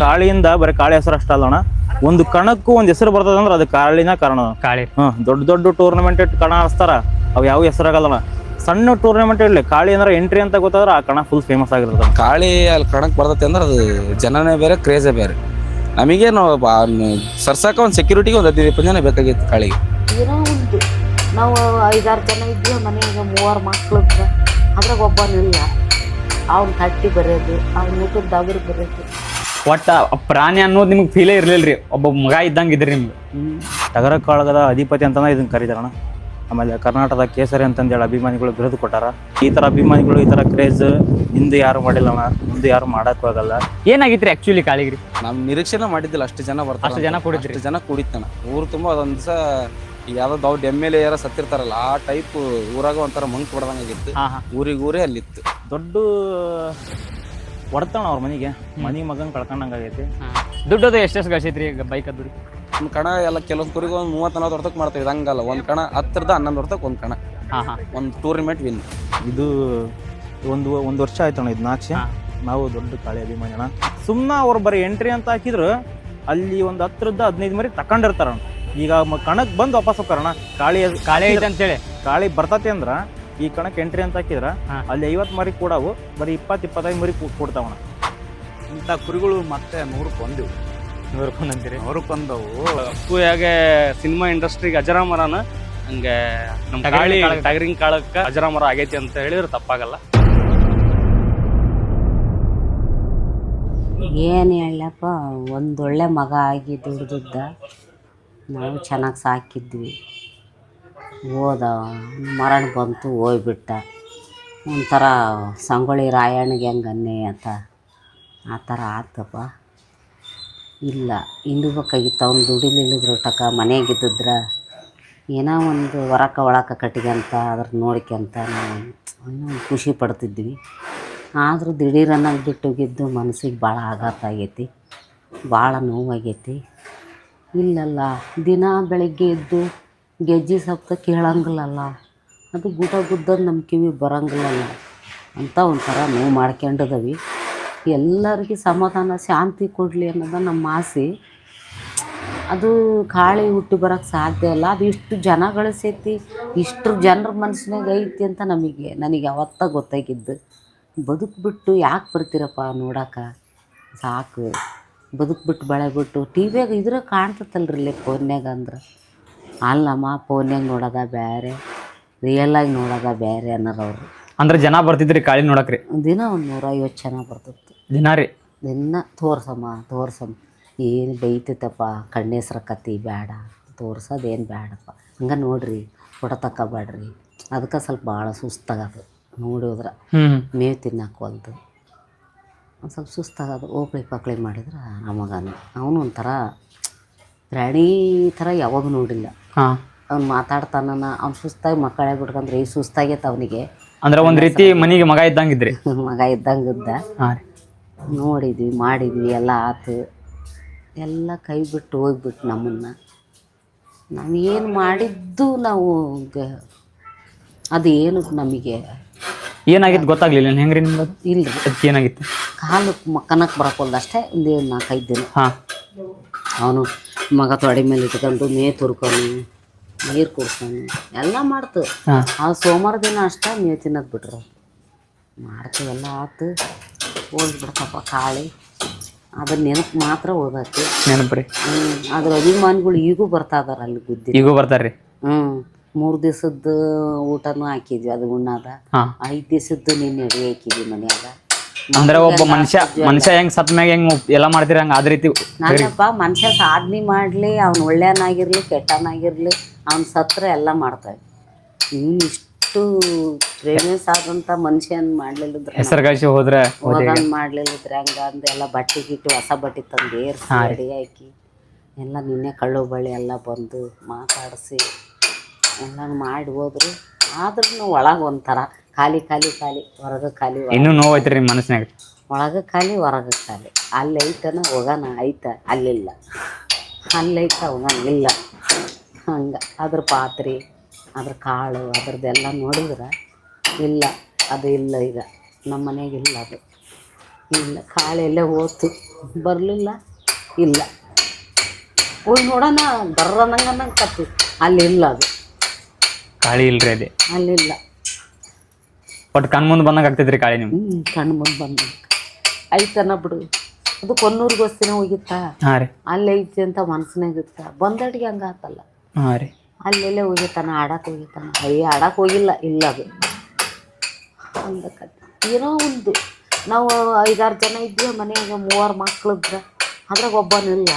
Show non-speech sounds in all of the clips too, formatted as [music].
ಕಾಳಿಯಿಂದ ಬರೀ ಕಾಳಿ ಹೆಸರು ಅಷ್ಟ ಅಲ್ಲೋಣ ಒಂದು ಕಣಕ್ಕೂ ಒಂದ್ ಹೆಸರು ಬರ್ತದಂದ್ರ ಅದು ಕಾಳಿನ ಕಾರಣ. ಕಾಳಿ. ಹ್ಮ್ ದೊಡ್ಡ ದೊಡ್ಡ ಟೂರ್ನಮೆಂಟ್ ಇಟ್ಟು ಕಣ ಆಡಿಸ್ತಾರ ಅವು ಯಾವ ಹೆಸರಾಗಲ್ಲಣ ಸಣ್ಣ ಟೂರ್ನಮೆಂಟ್ ಇರ್ಲಿ ಕಾಳಿ ಅಂದ್ರೆ ಎಂಟ್ರಿ ಅಂತ ಗೊತ್ತಾದ್ರೆ ಆ ಕಣ ಫುಲ್ ಫೇಮಸ್ ಆಗಿರ್ತದೆ. ಕಾಳಿ ಅಲ್ಲಿ ಕಣಕ್ ಬರ್ತೈತೆ ಅಂದ್ರೆ ಅದು ಜನನೇ ಬೇರೆ ಕ್ರೇಜೇ ಬೇರೆ. ನಮಗೇನು ಸರ್ಸಾಕ ಒಂದು ಸೆಕ್ಯೂರಿಟಿ ಒಂದು ಹದಿನೈದು ಇಪ್ಪತ್ತು ಜನ ಬೇಕಾಗಿತ್ತು ಕಾಳಿಗೆ. ಏನೋ ಒಂದು. ನಾವು ಐದಾರು ಜನ ಇದ್ವಿ ಮನೆಯಾಗ ಮೂವರು ಮಕ್ಕಳು ಅದ್ರಾಗ ಒಬ್ಬನಿಲ್ಲ. ಅವ್ನ ಕಟ್ಟಿ ಬರೆಯೋದು ಅವ್ನ ಊಟದ ದಾಗರು ಬರೆಯೋದು. ಒಟ್ಟ ಪ್ರಾಣಿ ಅನ್ನೋದು ನಿಮ್ಗೆ ಫೀಲೇ ರೀ ಒಬ್ಬ ಮಗ ಇದ್ದಂಗೆ ಇದ್ರಿ ನಿಮ್ಗೆ. ಟಗರ ಕಾಳಗದ ಅಧಿಪತಿ ಅಂತಾನೆ ಇದನ್ನ ಕರೀತಾರಣ. ಆಮೇಲೆ ಕರ್ನಾಟಕದ ಕೇಸರಿ ಅಂತಂದೇಳಿ ಅಭಿಮಾನಿಗಳು ಬಿರುದು ಕೊಟ್ಟಾರ. ಈ ತರ ಅಭಿಮಾನಿಗಳು ಈ ತರ ಕ್ರೇಜ್ ಹಿಂದೆ ಯಾರು ಮಾಡಿಲ್ಲ ಅಣ್ಣ. ಮುಂದೆ ಯಾರು ಮಾಡಕ್ಕೂ ಆಗಲ್ಲ. ಏನಾಗಿತ್ರಿ ಆಕ್ಚುಲಿ ಕಾಳಿಗ್ರಿ ನಮ್ಮ ನಿರೀಕ್ಷೆನ ಮಾಡಿದ್ದಿಲ್ಲ. ಅಷ್ಟು ಜನ ಬರ್ತಾರೆ ಅಷ್ಟು ಜನ. ಕೂಡಿದ್ರಿ? ಅಷ್ಟು ಜನ ಕುಡಿತಾನ ಊರು ತುಂಬ ಅದೊಂದು ದಿವಸ ಯಾವ್ದೋ ದೌಡ್ ಎಂ ಎಲ್ ಎ ಯಾರ ಸತ್ತಿರ್ತಾರಲ್ಲ ಆ ಟೈಪ್ ಊರಾಗ ಒಂಥರ ಮಂಕ್ ಹೊಡೆದಂಗಾಗಿತ್ತು ಊರಿಗೆ ಊರೇ ಅಲ್ಲಿತ್ತು. ದೊಡ್ಡ ಹೊಡ್ತಾಣ ಅವ್ರ ಮನೆಗೆ. ಮನಿ ಮಗನ್ ಕಳ್ಕೊಂಡಂಗಾಗೈತಿ. ದುಡ್ಡದ ಎಷ್ಟೆಷ್ಟು ಗಳಿಸೈತ್ರಿ ಈಗ ಬೈಕ್ ಅದ್ರಿ ಒಂದು ಕಣ ಎಲ್ಲ ಕೆಲವೊಂದು ಕುರಿಗೆ ಒಂದು ಮೂವತ್ತು ನಲ್ವತ್ತು ಹೊರ್ತಕ್ಕೆ ಮಾಡ್ತೀವಿ. ಇದು ಹಂಗಲ್ಲ. ಒಂದು ಕಣ ಹತ್ತಿರದ ಹನ್ನೊಂದು ಹೊರ್ತಕ್ಕೆ ಒಂದು ಕಣ. ಹಾ ಹಾ. ಒಂದು ಟೂರ್ನಮೆಂಟ್ ವಿನ್ ಇದು ಒಂದು ಒಂದು ವರ್ಷ ಆಯ್ತಣ್ಣ ಇದು ನಾಚೆ. ನಾವು ದೊಡ್ಡ ಕಾಳಿ ಅಭಿಮಾನಿ ಅಣ್ಣ. ಸುಮ್ಮನೆ ಅವ್ರು ಬರೀ ಎಂಟ್ರಿ ಅಂತ ಹಾಕಿದ್ರು ಅಲ್ಲಿ ಒಂದು ಹತ್ತಿರದ ಹದಿನೈದು ಮರಿ ತಕೊಂಡಿರ್ತಾರಣ್ಣ ಈಗ ಕಣಕ್ಕೆ ಕಣಕ್ ಬಂದು ವಾಪಸ್ ಹೋಗ್ತಾರಣ್ಣ ಕಾಳಿ ಕಾಳಿ ಐತೆ ಅಂತೇಳಿ ಕಾಳಿ ಬರ್ತತಿ ಅಂದ್ರ ಈ ಕಣಕ್ ಎಂಟ್ರಿ ಅಂತ ಹಾಕಿದ್ರ ಅಲ್ಲಿ ಐವತ್ತು ಮರಿ ಕೂಡವು ಬರೀ ಇಪ್ಪತ್ತು ಇಪ್ಪತ್ತೈದು ಮರಿ ಕೊಡ್ತಾವಣ. ಇಂಥ ಕುರಿಗಳು ಮತ್ತೆ ನೂರಕ್ಕೆ ನೂರು ನೋಡ್ಕೊಂಡ್ ಅಂತೀರಿ? ಕೊಂದವು ಅಪ್ಪು ಹೇಗೆ ಸಿನಿಮಾ ಇಂಡಸ್ಟ್ರಿಗೆ ಅಜರಾಮರನ ಹಂಗೆ ನಮ್ಮ ಗಾಳಿ ಟಗರಿಂಗ್. ಕಾಳಕ್ಕ ಅಜರಾಮರ ಆಗೈತಿ ಅಂತ ಹೇಳಿದ್ರೆ ತಪ್ಪಾಗಲ್ಲ. ಏನು ಹೇಳಪ್ಪ ಒಂದೊಳ್ಳೆ ಮಗ ಆಗಿ ದುಡ್ದಿದ್ದ ನಾವು ಚೆನ್ನಾಗಿ ಸಾಕಿದ್ವಿ. ಹೋದ, ಮರಣ ಬಂತು, ಹೋಗ್ಬಿಟ್ಟ. ಒಂಥರ ಸಂಗೊಳ್ಳಿ ರಾಯಣ್ಣಗೆ ಹೆಂಗೆ ಅನ್ನಿ ಅಂತ. ಆ ಥರ ಆತಪ್ಪ. ಇಲ್ಲ ಇಂದು ಬೇಕಾಗಿತ್ತು ಅವ್ನು ದುಡಿಲಿಲ್ಲದ್ರು ಟಕ ಇದ್ದಿದ್ರೆ. ಏನೋ ಒಂದು ಹೊರಕ ಒಳಕ ಕಟ್ಟಿಗೆಂತ ಅದ್ರ ನೋಡ್ಕೊಂತ ನಾವು ಏನೋ ಖುಷಿ ಪಡ್ತಿದ್ವಿ. ಆದರೂ ದಿಢೀರನ್ನಾಗಿ ಬಿಟ್ಟೋಗಿದ್ದು ಮನಸ್ಸಿಗೆ ಭಾಳ ಆಘಾತ ಆಗೈತಿ, ಭಾಳ ನೋವಾಗೈತಿ. ಇಲ್ಲಲ್ಲ, ದಿನ ಬೆಳಗ್ಗೆ ಎದ್ದು ಗೆಜ್ಜೆ ಸಪ್ತ ಕೇಳಂಗಿಲ್ಲಲ್ಲ. ಅದು ಗುಟ ಗುದ್ದದು ನಮ್ಮ ಕಿವಿ ಬರಂಗಿಲ್ಲಲ್ಲ. ಅಂತ ಒಂಥರ ನೋವು ಮಾಡ್ಕೊಂಡಿದ್ದೀವಿ ಎಲ್ಲರಿಗೆ ಸಮಾಧಾನ, ಶಾಂತಿ ಕೊಡಲಿ ಅನ್ನೋದು ನಮ್ಮ ಆಸೆ. ಅದು ಕಾಳಿ ಹುಟ್ಟಿ ಬರೋಕ್ಕೆ ಸಾಧ್ಯ ಇಲ್ಲ. ಅದು ಇಷ್ಟು ಜನ ಗಳಿಸೈತಿ ಇಷ್ಟು ಜನರ ಮನಸ್ಸಿನಾಗ ಐತಿ ಅಂತ ನಮಗೆ, ನನಗೆ ಅವತ್ತ ಗೊತ್ತಾಗಿದ್ದು. ಬದುಕ್ಬಿಟ್ಟು ಯಾಕೆ ಬರ್ತೀರಪ್ಪ ನೋಡೋಕೆ? ಸಾಕು. ಬದುಕ್ಬಿಟ್ಟು ಬಳೆ ಬಿಟ್ಟು ಟಿ ವಿಯಾಗ ಇದ್ರೆ ಕಾಣ್ತತ್ತಲ್ರಿ ಫೋನ್ಯಾಗ ಅಂದ್ರೆ. ಅಲ್ಲಮ್ಮ ಫೋನ್ಯಾಗ ನೋಡೋದ ಬೇರೆ ರಿಯಲಾಗಿ ನೋಡೋದ ಬೇರೆ ಅನ್ನೋರವ್ರು ಅಂದ್ರೆ ಜನ ಬರ್ತಿದ್ರಿ ಕಾಳಿ ನೋಡಕ್ರಿ? ದಿನ ಒಂದು ನೂರೈವತ್ತು ಜನ ಬರ್ತಿತ್ತು. ದಿನ ರೀ? ದಿನ ತೋರ್ಸಮ್ಮ ತೋರ್ಸಮ್ಮ. ಏನು ಬೈತಿತ್ತಪ್ಪ ಕಣ್ಣೆಸ್ರ ಕತ್ತಿ ಬೇಡ ತೋರ್ಸೋದೇನು ಬೇಡಪ್ಪ ಹಂಗೆ ನೋಡ್ರಿ ಫೋಟೋ ತಗೋಬೇಡ್ರಿ ಅದಕ್ಕೆ ಸ್ವಲ್ಪ ಭಾಳ ಸುಸ್ತಾಗದು ನೋಡಿ ಹೋದ್ರೆ ಹ್ಮ್. ಮೇವು ತಿನ್ನಕ್ಕೆ ಒಂದು ಸ್ವಲ್ಪ ಸುಸ್ತಾಗದು. ಓಕ್ಳಿ ಪಕ್ಳಿ ಮಾಡಿದ್ರೆ ಆ ಮಗನ ಅವನು ಒಂಥರ ಪ್ರಾಣಿ ಥರ ಯಾವಾಗ ನೋಡಿಲ್ಲ. ಅವ್ನು ಮಾತಾಡ್ತಾನ ಅವ್ನು ಸುಸ್ತಾಗಿ ಮಕ್ಕಳೇ ಬಿಟ್ಕೊಂಡ್ರೆ ಈ ಸುಸ್ತಾಗೈತೆ ಅವನಿಗೆ. ಅಂದ್ರೆ ಒಂದ್ ರೀತಿ ಮನಿಗೆ ಮಗ ಇದ್ದಂಗೆ ಇದ್ರಿ [laughs] ಮಗ ಇದ್ದಂಗೆ ಇದ್ದ ಹಾ ರೀ. ನೋಡಿದ್ವಿ ಮಾಡಿದ್ವಿ ಎಲ್ಲ ಆತು. ಎಲ್ಲ ಕೈ ಬಿಟ್ಟು ಹೋಗ್ಬಿಟ್ಟು ನಮ್ಮನ್ನ. ನಾವು ಏನು ಮಾಡಿದ್ದು ನಾವು ಗ- ಅದು ಏನು ನಮಗೆ ಏನಾಗಿತ್ತು ಗೊತ್ತಾಗ್ಲಿಲ್ಲ ಹೆಂಗ್ರಿ ನಿಮ್ಗೆ ಇಲ್ಲ ಅದಕ್ಕೆ ಏನಾಗಿತ್ತು? ಕಾಲು ಮಕ್ಕನಕ್ಕೆ ಬರಕೊಲ್ದ ಅಷ್ಟೇ ಒಂದು ನಾಲ್ಕೈದು ದಿನ. ಹಾ. ಅವನು ಮಗ ತೊಡೆ ಮೇಲೆ ಇಟ್ಕೊಂಡು ಮೇ ತುರ್ಕೊಂಡು ನೀರು ಕುಡ್ಕೊಂಡು ಎಲ್ಲ ಮಾಡ್ತು. ಆ ಸೋಮವಾರ ದಿನ ಅಷ್ಟೇ ಮೇವು ತಿನ್ನೋದು ಬಿಟ್ರು. ಮಾಡ್ತು ಎಲ್ಲ ಆತು. ಹೋಗ್ಬಿಡ್ತಪ್ಪ ಕಾಳಿ. ಅದ್ರ ನೆನಪು ಮಾತ್ರ ಉಳ್ದೈತಿ ನೆನಪ್ರಿ. ಹ್ಞೂ ಅದ್ರ ಅಭಿಮಾನಿಗಳು ಈಗೂ ಬರ್ತಾ ಇದಾರೆ ಅಲ್ಲಿ ಗುದ್ದಿ. ಈಗೂ ಬರ್ತಾರ್ರಿ? ಹ್ಞೂ ಮೂರು ದಿವಸದ್ದು ಊಟನೂ ಹಾಕಿದ್ವಿ ಅದು ಉಣ್ಣಾದ. ಹಾ. ಐದು ದಿವಸದ್ದು ನಿನ್ನೆ ಅಡಿ ಹಾಕಿದ್ವಿ ಮನ್ಯಾಗ. ಅಂದ್ರೆ ಒಬ್ಬ ಮನುಷ್ಯ ಮನುಷ್ಯ ಹೆಂಗ್ ಸತ್ ಮ್ಯಾಗ ಹೆಂಗ್ ಎಲ್ಲ ಮಾಡ್ತೀರ ಹಂಗ? ಅದ ರೀತಿ ನಾನಪ್ಪ ಮನುಷ್ಯ ಸಾಧನೆ ಮಾಡ್ಲಿ ಅವ್ನ ಒಳ್ಳೆಯನಾಗಿರ್ಲಿ ಕೆಟ್ಟನಾಗಿರ್ಲಿ ಅವ್ನ ಸತ್ರ ಎಲ್ಲ ಮಾಡ್ತಾವೆ ನೀನು ಇಷ್ಟು ಫೇಮಸ್ ಆದಂತ ಮನುಷ್ಯನ್ ಮಾಡ್ಲಿಲ್ಲದ್ರೆ ಹೆಸರು ಗಳಿಸಿ ಹೋದ್ರೆ ಮಾಡ್ಲಿಲ್ಲದ್ರೆ ಹಂಗ ಅಂದೆಲ್ಲ ಬಟ್ಟೆ ಗಿಟ್ಟು ಹೊಸ ಬಟ್ಟೆ ತಂದು ಏರ್ಸಿ ಅಡಿ ಹಾಕಿ ಎಲ್ಲ ನಿನ್ನೆ ಕಳ್ಳು ಬಳ್ಳಿ ಎಲ್ಲ ಬಂದು ಮಾತಾಡಿಸಿ ಎಲ್ಲ ಮಾಡಿ ಹೋದ್ರು. ಆದ್ರೂ ಒಳಗೆ ಒಂಥರ ಖಾಲಿ ಖಾಲಿ ಖಾಲಿ ಹೊರಗೆ ಖಾಲಿ ಇನ್ನೂ ನೋವು ಐತ್ರಿ ನಿಮ್ಮ ಮನಸ್ಸಿನಾಗ ಒಳಗೆ ಖಾಲಿ ಹೊರಗೆ ಖಾಲಿ. ಅಲ್ಲಿ ಐತನ ಹೋಗೋಣ ಐತ ಅಲ್ಲಿಲ್ಲ. ಅಲ್ಲೈತ ಹೋಗೋಣ ಇಲ್ಲ. ಹಂಗೆ. ಅದ್ರ ಪಾತ್ರೆ ಅದ್ರ ಕಾಳು ಅದ್ರದ್ದೆಲ್ಲ ನೋಡಿದ್ರೆ ಇಲ್ಲ ಅದು ಇಲ್ಲ ಈಗ. ನಮ್ಮ ಮನೆಗೆ ಇಲ್ಲ ಅದು. ಇಲ್ಲ. ಕಾಳೆಲ್ಲೇ ಹೋತು. ಬರಲಿಲ್ಲ ಇಲ್ಲ. ಹೋಗಿ ನೋಡೋಣ ಬರ್ರನಂಗೆ ಅನ್ನಂಗೆ ಅಲ್ಲಿ ಇಲ್ಲ ಅದು. ಕಾಳಿ ಇಲ್ರಿ ಅದೇ. ಅಲ್ಲಿಲ್ಲ ಒಟ್ಟು ಕಣ್ ಮುಂದೆ ಬಂದಂಗೆ ಆಗ್ತೈತ್ರಿ ಕಾಳಿ ನಿಮ್ಗೆ? ಕಣ್ಣು ಮುಂದೆ ಬಂದ. ಐತನ ಬಿಡು. ಅದು ಕೊನ್ನೂರಿಗೆ ವಸ್ತಿನ ಹೋಗಿತ್ತಾ? ಹಾಂ ರೀ. ಅಲ್ಲಿ ಐತಿ ಅಂತ ಮನಸ್ಸಿನಾಗ ಇತ್ತ ಬಂದಡಿಗೆ ಹಂಗ ಆತಲ್ಲ. ಹಾಂ ರೀ. ಅಲ್ಲೆಲ್ಲೇ ಹೋಗಿತ್ತಾನ ಆಡಕ್ಕೆ ಹೋಗಿತ್ತಾನ. ಅಯ್ಯ ಆಡಕ್ಕೆ ಹೋಗಿಲ್ಲ ಇಲ್ಲ ಅದು. ಅಂದಕತ್ತೆ. ಏನೋ ಒಂದು. ನಾವು ಐದಾರು ಜನ ಇದ್ವಿ ಮನೆಯಾಗ ಮೂವರು ಮಕ್ಳಿದ್ರ ಅದ್ರಾಗ ಒಬ್ಬನಿಲ್ಲ